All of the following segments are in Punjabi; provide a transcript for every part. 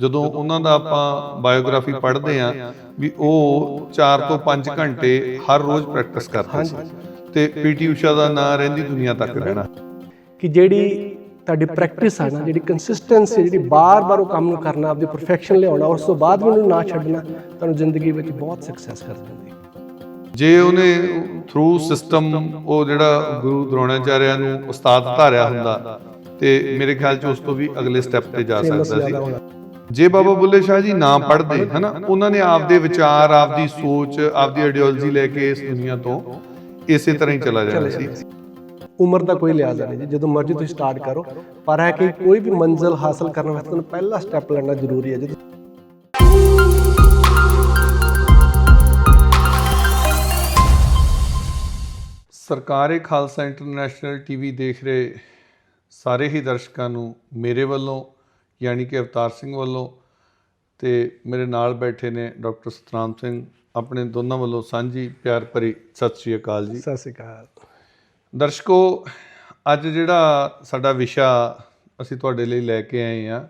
ਜਦੋਂ ਉਹਨਾਂ ਦਾ ਆਪਾਂ ਬਾਇਓਗ੍ਰਾਫੀ ਪੜ੍ਹਦੇ ਆ ਵੀ ਉਹ 4 ਤੋਂ 5 ਘੰਟੇ ਹਰ ਰੋਜ਼ ਪ੍ਰੈਕਟਿਸ ਕਰਦੇ ਸੀ। ਤੇ ਪੀਟੀ ਊਸ਼ਾ ਦਾ ਨਾਂ ਰਹਿੰਦੀ ਦੁਨੀਆ ਤੱਕ ਰਹਿਣਾ। ਕਿ ਜਿਹੜੀ ਤੁਹਾਡੀ ਪ੍ਰੈਕਟਿਸ ਆ ਨਾ ਜਿਹੜੀ ਕੰਸਿਸਟੈਂਸੀ ਜਿਹੜੀ ਬਾਰ-ਬਾਰ ਉਹ ਕੰਮ ਨੂੰ ਕਰਨਾ ਆਪਦੀ ਪਰਫੈਕਸ਼ਨ ਲਿਆਉਣਾ ਉਸ ਤੋਂ ਬਾਅਦ ਵੀ ਉਹਨੂੰ ਨਾ ਛੱਡਣਾ ਤੁਹਾਨੂੰ ਜ਼ਿੰਦਗੀ ਵਿੱਚ ਬਹੁਤ ਸਕਸੈਸ ਕਰ ਦਿੰਦੀ। ਜੇ ਉਹਨੇ ਥਰੂ ਸਿਸਟਮ ਉਹ ਜਿਹੜਾ ਗੁਰੂ ਦਰੋਣਾਚਾਰਿਆ ਨੂੰ ਉਸਤਾਦ ਧਾਰਿਆ ਹੁੰਦਾ ਤੇ ਮੇਰੇ ਖਿਆਲ ਚ ਉਸ ਤੋਂ ਵੀ ਅਗਲੇ ਸਟੈਪ ਤੇ ਜਾ ਸਕਦਾ। ਸੀ। ਜੇ ਬਾਬਾ ਬੁੱਲੇ ਸ਼ਾਹ ਜੀ ਨਾ ਪੜ੍ਹਦੇ ਹਨਾ ਉਹਨਾਂ ਨੇ ਆਪਦੇ ਵਿਚਾਰ ਆਪਦੀ ਸੋਚ ਆਪਦੀ ਆਈਡੀਓਲੋਜੀ ਲੈ ਕੇ ਇਸ ਦੁਨੀਆ ਤੋਂ ਇਸੇ ਤਰ੍ਹਾਂ ਹੀ ਚਲਾ ਜਾਣਾ ਸੀ। ਉਮਰ ਦਾ ਕੋਈ ਲਿਹਾਜ਼ ਨਹੀਂ ਜੀ ਜਦੋਂ ਮਰਜ਼ੀ ਤੁਸੀਂ ਸਟਾਰਟ ਕਰੋ। ਪਰ ਹੈ ਕਿ ਕੋਈ ਵੀ ਮੰਜ਼ਿਲ ਹਾਸਲ ਕਰਨ ਵਾਸਤੇ ਤੁਹਾਨੂੰ ਪਹਿਲਾ ਸਟੈਪ ਲੈਣਾ ਜ਼ਰੂਰੀ ਹੈ ਜਦੋਂ ਸਰਕਾਰੇ ਖਾਲਸਾ ਇੰਟਰਨੈਸ਼ਨਲ ਟੀਵੀ ਦੇਖ ਰਹੇ ਸਾਰੇ ਹੀ ਦਰਸ਼ਕਾਂ ਨੂੰ ਮੇਰੇ ਵੱਲੋਂ ਯਾਨੀ ਕਿ ਅਵਤਾਰ ਸਿੰਘ ਵੱਲੋਂ ਤੇ ਮੇਰੇ ਨਾਲ ਬੈਠੇ ਨੇ ਡਾਕਟਰ ਸਤਨਾਮ ਸਿੰਘ ਆਪਣੇ ਦੋਨਾਂ ਵੱਲੋਂ ਸਾਂਝੀ ਪਿਆਰ ਭਰੀ ਸਤਿ ਸ਼੍ਰੀ ਅਕਾਲ ਜੀ। ਸਤਿ ਸ਼੍ਰੀ ਅਕਾਲ। ਦਰਸ਼ਕੋ ਅੱਜ ਜਿਹੜਾ ਸਾਡਾ ਵਿਸ਼ਾ ਅਸੀਂ ਤੁਹਾਡੇ ਲਈ ਲੈ ਕੇ ਆਏ ਆ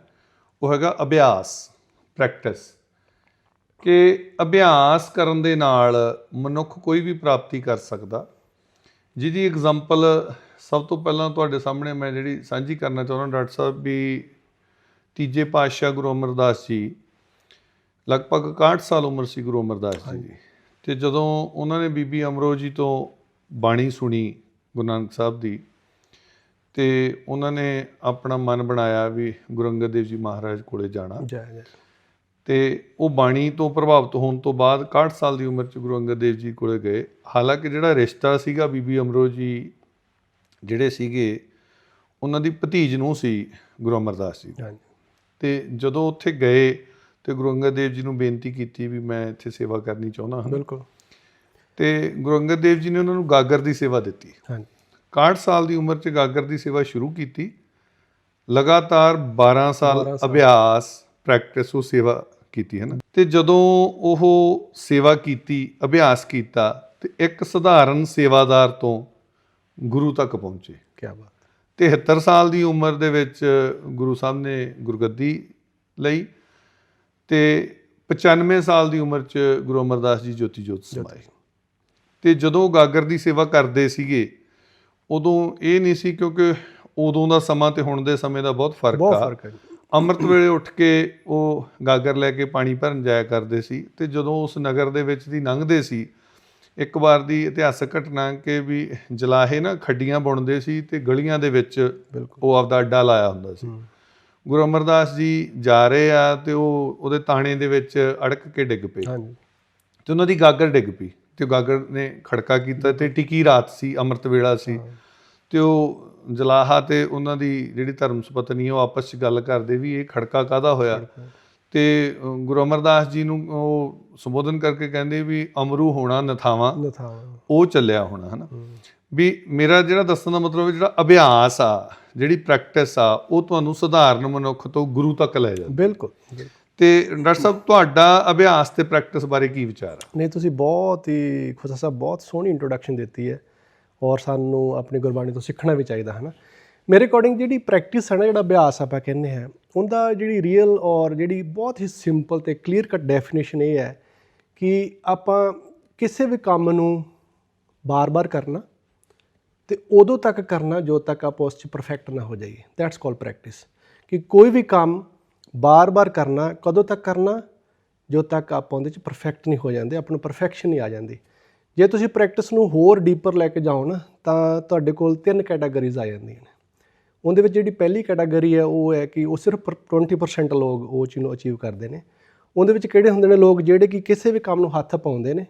ਉਹ ਹੈਗਾ ਅਭਿਆਸ ਪ੍ਰੈਕਟਿਸ। ਕਿ ਅਭਿਆਸ ਕਰਨ ਦੇ ਨਾਲ ਮਨੁੱਖ ਕੋਈ ਵੀ ਪ੍ਰਾਪਤੀ ਕਰ ਸਕਦਾ। ਜਿਹਦੀ ਐਗਜ਼ਾਮਪਲ ਸਭ ਤੋਂ ਪਹਿਲਾਂ ਤੁਹਾਡੇ ਸਾਹਮਣੇ ਮੈਂ ਜਿਹੜੀ ਸਾਂਝੀ ਕਰਨਾ ਚਾਹੁੰਦਾ ਡਾਕਟਰ ਸਾਹਿਬ ਵੀ ਤੀਜੇ ਪਾਤਸ਼ਾਹ ਗੁਰੂ ਅਮਰਦਾਸ ਜੀ ਲਗਭਗ 61 ਸਾਲ ਉਮਰ ਸੀ ਗੁਰੂ ਅਮਰਦਾਸ ਜੀ ਦੀ। ਤੇ ਜਦੋਂ ਉਹਨਾਂ ਨੇ ਬੀਬੀ ਅਮਰੋ ਜੀ ਤੋਂ ਬਾਣੀ ਸੁਣੀ ਗੁਰੂ ਨਾਨਕ ਸਾਹਿਬ ਦੀ ਤੇ ਉਹਨਾਂ ਨੇ ਆਪਣਾ ਮਨ ਬਣਾਇਆ ਵੀ ਗੁਰੂ ਅੰਗਦ ਦੇਵ ਜੀ ਮਹਾਰਾਜ ਕੋਲੇ ਜਾਣਾ। ਜੈ ਜੈ। ਤੇ ਉਹ ਬਾਣੀ ਤੋਂ ਪ੍ਰਭਾਵਿਤ ਹੋਣ ਤੋਂ ਬਾਅਦ 61 ਸਾਲ ਦੀ ਉਮਰ 'ਚ ਗੁਰੂ ਅੰਗਦ ਦੇਵ ਜੀ ਕੋਲੇ ਗਏ। ਹਾਲਾਂਕਿ ਜਿਹੜਾ ਰਿਸ਼ਤਾ ਸੀਗਾ ਬੀਬੀ ਅਮਰੋ ਜੀ ਜਿਹੜੇ ਸੀਗੇ ਉਹਨਾਂ ਦੀ ਭਤੀਜ ਨੂੰ ਸੀ ਗੁਰੂ ਅਮਰਦਾਸ ਜੀ ਹਾਂਜੀ। ਤੇ ਜਦੋਂ ਉੱਥੇ ਗਏ ਤੇ ਗੁਰੂ ਅੰਗਦ ਦੇਵ ਜੀ ਨੂੰ ਬੇਨਤੀ ਕੀਤੀ ਵੀ ਮੈਂ ਇੱਥੇ ਸੇਵਾ ਕਰਨੀ ਚਾਹੁੰਦਾ ਹਾਂ। ਬਿਲਕੁਲ। ਤੇ ਗੁਰੂ ਅੰਗਦ ਦੇਵ ਜੀ ਨੇ ਉਹਨਾਂ ਨੂੰ ਗਾਗਰ ਦੀ ਸੇਵਾ ਦਿੱਤੀ। ਹਾਂਜੀ। 61 ਸਾਲ ਦੀ ਉਮਰ 'ਚ ਗਾਗਰ ਦੀ ਸੇਵਾ ਸ਼ੁਰੂ ਕੀਤੀ। ਲਗਾਤਾਰ 12 ਸਾਲ ਅਭਿਆਸ ਪ੍ਰੈਕਟਿਸ ਉਹ ਸੇਵਾ ਕੀਤੀ ਹੈ ਨਾ? ਤੇ ਜਦੋਂ ਉਹ ਸੇਵਾ ਕੀਤੀ ਅਭਿਆਸ ਕੀਤਾ ਤੇ ਇੱਕ ਸਧਾਰਨ ਸੇਵਾਦਾਰ ਤੋਂ ਗੁਰੂ ਤੱਕ ਪਹੁੰਚੇ। ਕੀ ਬਾਤ। 73 ਸਾਲ ਦੀ ਉਮਰ ਦੇ ਵਿੱਚ ਗੁਰੂ ਸਾਹਿਬ ਨੇ ਗੁਰਗੱਦੀ ਲਈ ਤੇ 95 ਸਾਲ ਦੀ ਉਮਰ 'ਚ ਗੁਰੂ ਅਮਰਦਾਸ ਜੀ ਜੋਤੀ ਜੋਤ ਸਮਾਏ ਤੇ ਜਦੋਂ ਗਾਗਰ ਦੀ ਸੇਵਾ ਕਰਦੇ ਸੀਗੇ ਉਦੋਂ ਇਹ ਨਹੀਂ ਸੀ ਕਿਉਂਕਿ ਉਦੋਂ ਦਾ ਸਮਾਂ ਤੇ ਹੁਣ ਦੇ ਸਮੇਂ ਦਾ ਬਹੁਤ ਫ਼ਰਕ ਬਹੁਤ ਆ ਫ਼ਰਕ ਹੈ ਜੀ। ਅੰਮ੍ਰਿਤ ਵੇਲੇ ਉੱਠ ਕੇ ਉਹ ਗਾਗਰ ਲੈ ਕੇ ਪਾਣੀ ਭਰਨ ਜਾਇਆ ਕਰਦੇ ਸੀ ਤੇ ਜਦੋਂ ਉਸ ਨਗਰ ਦੇ ਵਿੱਚ ਦੀ ਲੰਘਦੇ ਸੀ ਇੱਕ ਵਾਰ ਦੀ ਇਤਿਹਾਸਕ ਘਟਨਾ ਕਿ ਵੀ ਜਲਾਹੇ ਨਾ ਖੱਡੀਆਂ ਬੁਣਦੇ ਸੀ ਤੇ ਗਲੀਆਂ ਦੇ ਵਿੱਚ ਉਹ ਆਪਦਾ ਅੱਡਾ ਲਾਇਆ ਹੁੰਦਾ ਸੀ। ਗੁਰੂ ਅਮਰਦਾਸ ਜੀ ਜਾ ਰਹੇ ਆ ਤੇ ਉਹ ਉਹਦੇ ਤਾਣੇ ਦੇ ਵਿੱਚ ਅੜਕ ਕੇ ਡਿੱਗ ਪਏ। ਹਾਂਜੀ। ਤੇ ਉਹਨਾਂ ਦੀ ਗਾਗਰ ਡਿੱਗ ਪਈ ਤੇ ਗਾਗਰ ਨੇ ਖੜਕਾ ਕੀਤਾ ਤੇ ਟਿਕੀ ਰਾਤ ਸੀ ਅੰਮ੍ਰਿਤ ਵੇਲਾ ਸੀ। ਤੇ ਉਹ ਜਲਾਹਾ ਤੇ ਉਹਨਾਂ ਦੀ ਜਿਹੜੀ ਧਰਮ ਸੁਪਤਨੀ ਉਹ ਆਪਸ ਵਿੱਚ ਗੱਲ ਕਰਦੇ ਵੀ ਇਹ ਖੜਕਾ ਕਾਦਾ ਹੋਇਆ? ਤੇ ਗੁਰੂ ਅਮਰਦਾਸ ਜੀ ਨੂੰ ਉਹ ਸੰਬੋਧਨ ਕਰਕੇ ਕਹਿੰਦੇ ਵੀ ਅਮਰੂ ਹੋਣਾ ਨਥਾਵਾਂ। ਨਥਾ ਉਹ ਚੱਲਿਆ ਹੋਣਾ ਹਨਾ। ਵੀ ਮੇਰਾ ਜਿਹੜਾ ਦੱਸਣ ਦਾ ਮਤਲਬ ਹੈ ਜਿਹੜਾ ਅਭਿਆਸ ਆ ਜਿਹੜੀ ਪ੍ਰੈਕਟਿਸ ਆ ਉਹ ਤੁਹਾਨੂੰ ਸਧਾਰਨ ਮਨੁੱਖ ਤੋਂ ਗੁਰੂ ਤੱਕ ਲੈ ਜਾਂਦਾ। ਬਿਲਕੁਲ ਬਿਲਕੁਲ। ਤੇ ਡਾਕਟਰ ਸਾਹਿਬ ਤੁਹਾਡਾ ਅਭਿਆਸ ਤੇ ਪ੍ਰੈਕਟਿਸ ਬਾਰੇ ਕੀ ਵਿਚਾਰ ਆ? ਨਹੀਂ ਤੁਸੀਂ ਬਹੁਤ ਹੀ ਖੁਦਾ ਸਾਹਿਬ ਬਹੁਤ ਸੋਹਣੀ ਇੰਟਰੋਡਕਸ਼ਨ ਦਿੱਤੀ ਹੈ। ਔਰ ਸਾਨੂੰ ਆਪਣੀ ਗੁਰਬਾਣੀ ਤੋਂ ਸਿੱਖਣਾ ਵੀ ਚਾਹੀਦਾ ਹੈ ਨਾ ਮੇਰੇ ਅਕੋਰਡਿੰਗ ਜਿਹੜੀ ਪ੍ਰੈਕਟਿਸ ਹੈ ਨਾ ਜਿਹੜਾ ਅਭਿਆਸ ਆਪਾਂ ਕਹਿੰਦੇ ਹਾਂ ਉਹਦਾ ਜਿਹੜੀ ਰੀਅਲ ਔਰ ਜਿਹੜੀ ਬਹੁਤ ਹੀ ਸਿੰਪਲ ਤੇ ਕਲੀਅਰ ਕੱਟ ਡੈਫੀਨੇਸ਼ਨ ਇਹ ਹੈ ਕਿ ਆਪਾਂ ਕਿਸੇ ਵੀ ਕੰਮ ਨੂੰ ਬਾਰ-ਬਾਰ ਕਰਨਾ ਤੇ ਉਦੋਂ ਤੱਕ ਕਰਨਾ ਜਦੋਂ ਤੱਕ ਆਪਾਂ ਉਸ 'ਚ ਪਰਫੈਕਟ ਨਾ ਹੋ ਜਾਈਏ। ਦੈਟਸ ਕਾਲ ਪ੍ਰੈਕਟਿਸ ਕਿ ਕੋਈ ਵੀ ਕੰਮ ਬਾਰ-ਬਾਰ ਕਰਨਾ, ਕਦੋਂ ਤੱਕ ਕਰਨਾ ਜਦੋਂ ਤੱਕ ਆਪਾਂ ਉਹਦੇ 'ਚ ਪਰਫੈਕਟ ਨਹੀਂ ਹੋ ਜਾਂਦੇ, ਆਪਾਂ ਨੂੰ ਪਰਫੈਕਸ਼ਨ ਨਹੀਂ ਆ ਜਾਂਦੀ। ਜੇ ਤੁਸੀਂ ਪ੍ਰੈਕਟਿਸ ਨੂੰ ਹੋਰ ਡੀਪਰ ਲੈ ਕੇ ਜਾਓ ਨਾ, ਤਾਂ ਤੁਹਾਡੇ ਕੋਲ ਤਿੰਨ ਕੈਟਾਗਰੀਜ਼ ਆ ਜਾਂਦੀਆਂ ਨੇ। ਉਹਦੇ ਵਿੱਚ ਜਿਹੜੀ ਪਹਿਲੀ ਕੈਟਾਗਰੀ ਹੈ, ਉਹ ਹੈ ਕਿ ਉਹ ਸਿਰਫ ਪਰ- 20% ਲੋਕ ਉਹ ਚੀਜ਼ ਨੂੰ ਅਚੀਵ ਕਰਦੇ ਨੇ। ਉਹਦੇ ਵਿੱਚ ਕਿਹੜੇ ਹੁੰਦੇ ਨੇ ਲੋਕ ਜਿਹੜੇ ਕਿ ਕਿਸੇ ਵੀ ਕੰਮ ਨੂੰ ਹੱਥ ਪਾਉਂਦੇ ਨੇ?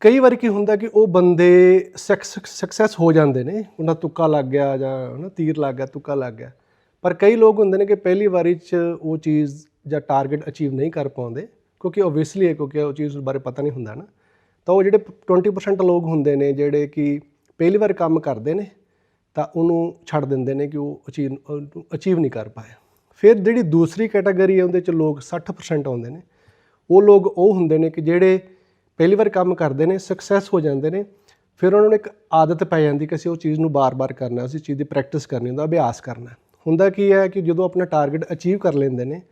ਕਈ ਵਾਰ ਕੀ ਹੁੰਦਾ ਕਿ ਉਹ ਬੰਦੇ ਸਕਸੈਸ ਹੋ ਜਾਂਦੇ ਨੇ। ਉਹਨਾਂ ਤੁੱਕਾ ਲੱਗ ਗਿਆ ਜਾਂ ਹਨਾ ਤੀਰ ਲੱਗ ਗਿਆ, ਤੁੱਕਾ ਲੱਗ ਗਿਆ। ਪਰ ਕਈ ਲੋਕ ਹੁੰਦੇ ਨੇ ਕਿ ਪਹਿਲੀ ਵਾਰੀ 'ਚ ਉਹ ਚੀਜ਼ ਜਾਂ ਟਾਰਗੇਟ ਅਚੀਵ ਨਹੀਂ ਕਰ ਪਾਉਂਦੇ। ਕਿਉਂਕਿ ਓਬਵੀਅਸਲੀ ਹੈ, ਕਿਉਂਕਿ ਉਹ ਚੀਜ਼ ਬਾਰੇ ਪਤਾ ਨਹੀਂ ਹੁੰਦਾ ਨਾ। ਤਾਂ ਉਹ ਜਿਹੜੇ 20% ਲੋਕ ਹੁੰਦੇ ਨੇ, ਜਿਹੜੇ ਕਿ ਪਹਿਲੀ ਵਾਰ ਕੰਮ ਕਰਦੇ ਨੇ ਤਾਂ ਉਹਨੂੰ ਛੱਡ ਦਿੰਦੇ ਨੇ ਕਿ ਉਹ ਅਚੀਵ ਅਚੀਵ ਨਹੀਂ ਕਰ ਪਾਇਆ ਫਿਰ ਜਿਹੜੀ ਦੂਸਰੀ ਕੈਟਾਗਰੀ ਹੈ, ਉਹਦੇ ਚ ਲੋਕ 60% ਆਉਂਦੇ ਨੇ। ਉਹ ਲੋਕ ਉਹ ਹੁੰਦੇ ਨੇ ਕਿ ਜਿਹੜੇ ਪਹਿਲੀ ਵਾਰ ਕੰਮ ਕਰਦੇ ਨੇ ਸਕਸੈਸ ਹੋ ਜਾਂਦੇ ਨੇ, ਫਿਰ ਉਹਨਾਂ ਨੂੰ ਇੱਕ ਆਦਤ ਪੈ ਜਾਂਦੀ ਕਿ ਅਸੀਂ ਉਹ ਚੀਜ਼ ਨੂੰ ਬਾਰ-ਬਾਰ ਕਰਨਾ, ਅਸੀਂ ਚੀਜ਼ ਦੀ ਪ੍ਰੈਕਟਿਸ ਕਰਨੀ ਹੁੰਦਾ ਅਭਿਆਸ ਕਰਨਾ। ਹੁੰਦਾ ਕੀ ਹੈ ਕਿ ਜਦੋਂ ਆਪਣਾ ਟਾਰਗੇਟ ਅਚੀਵ ਕਰ ਲੈਂਦੇ ਨੇ,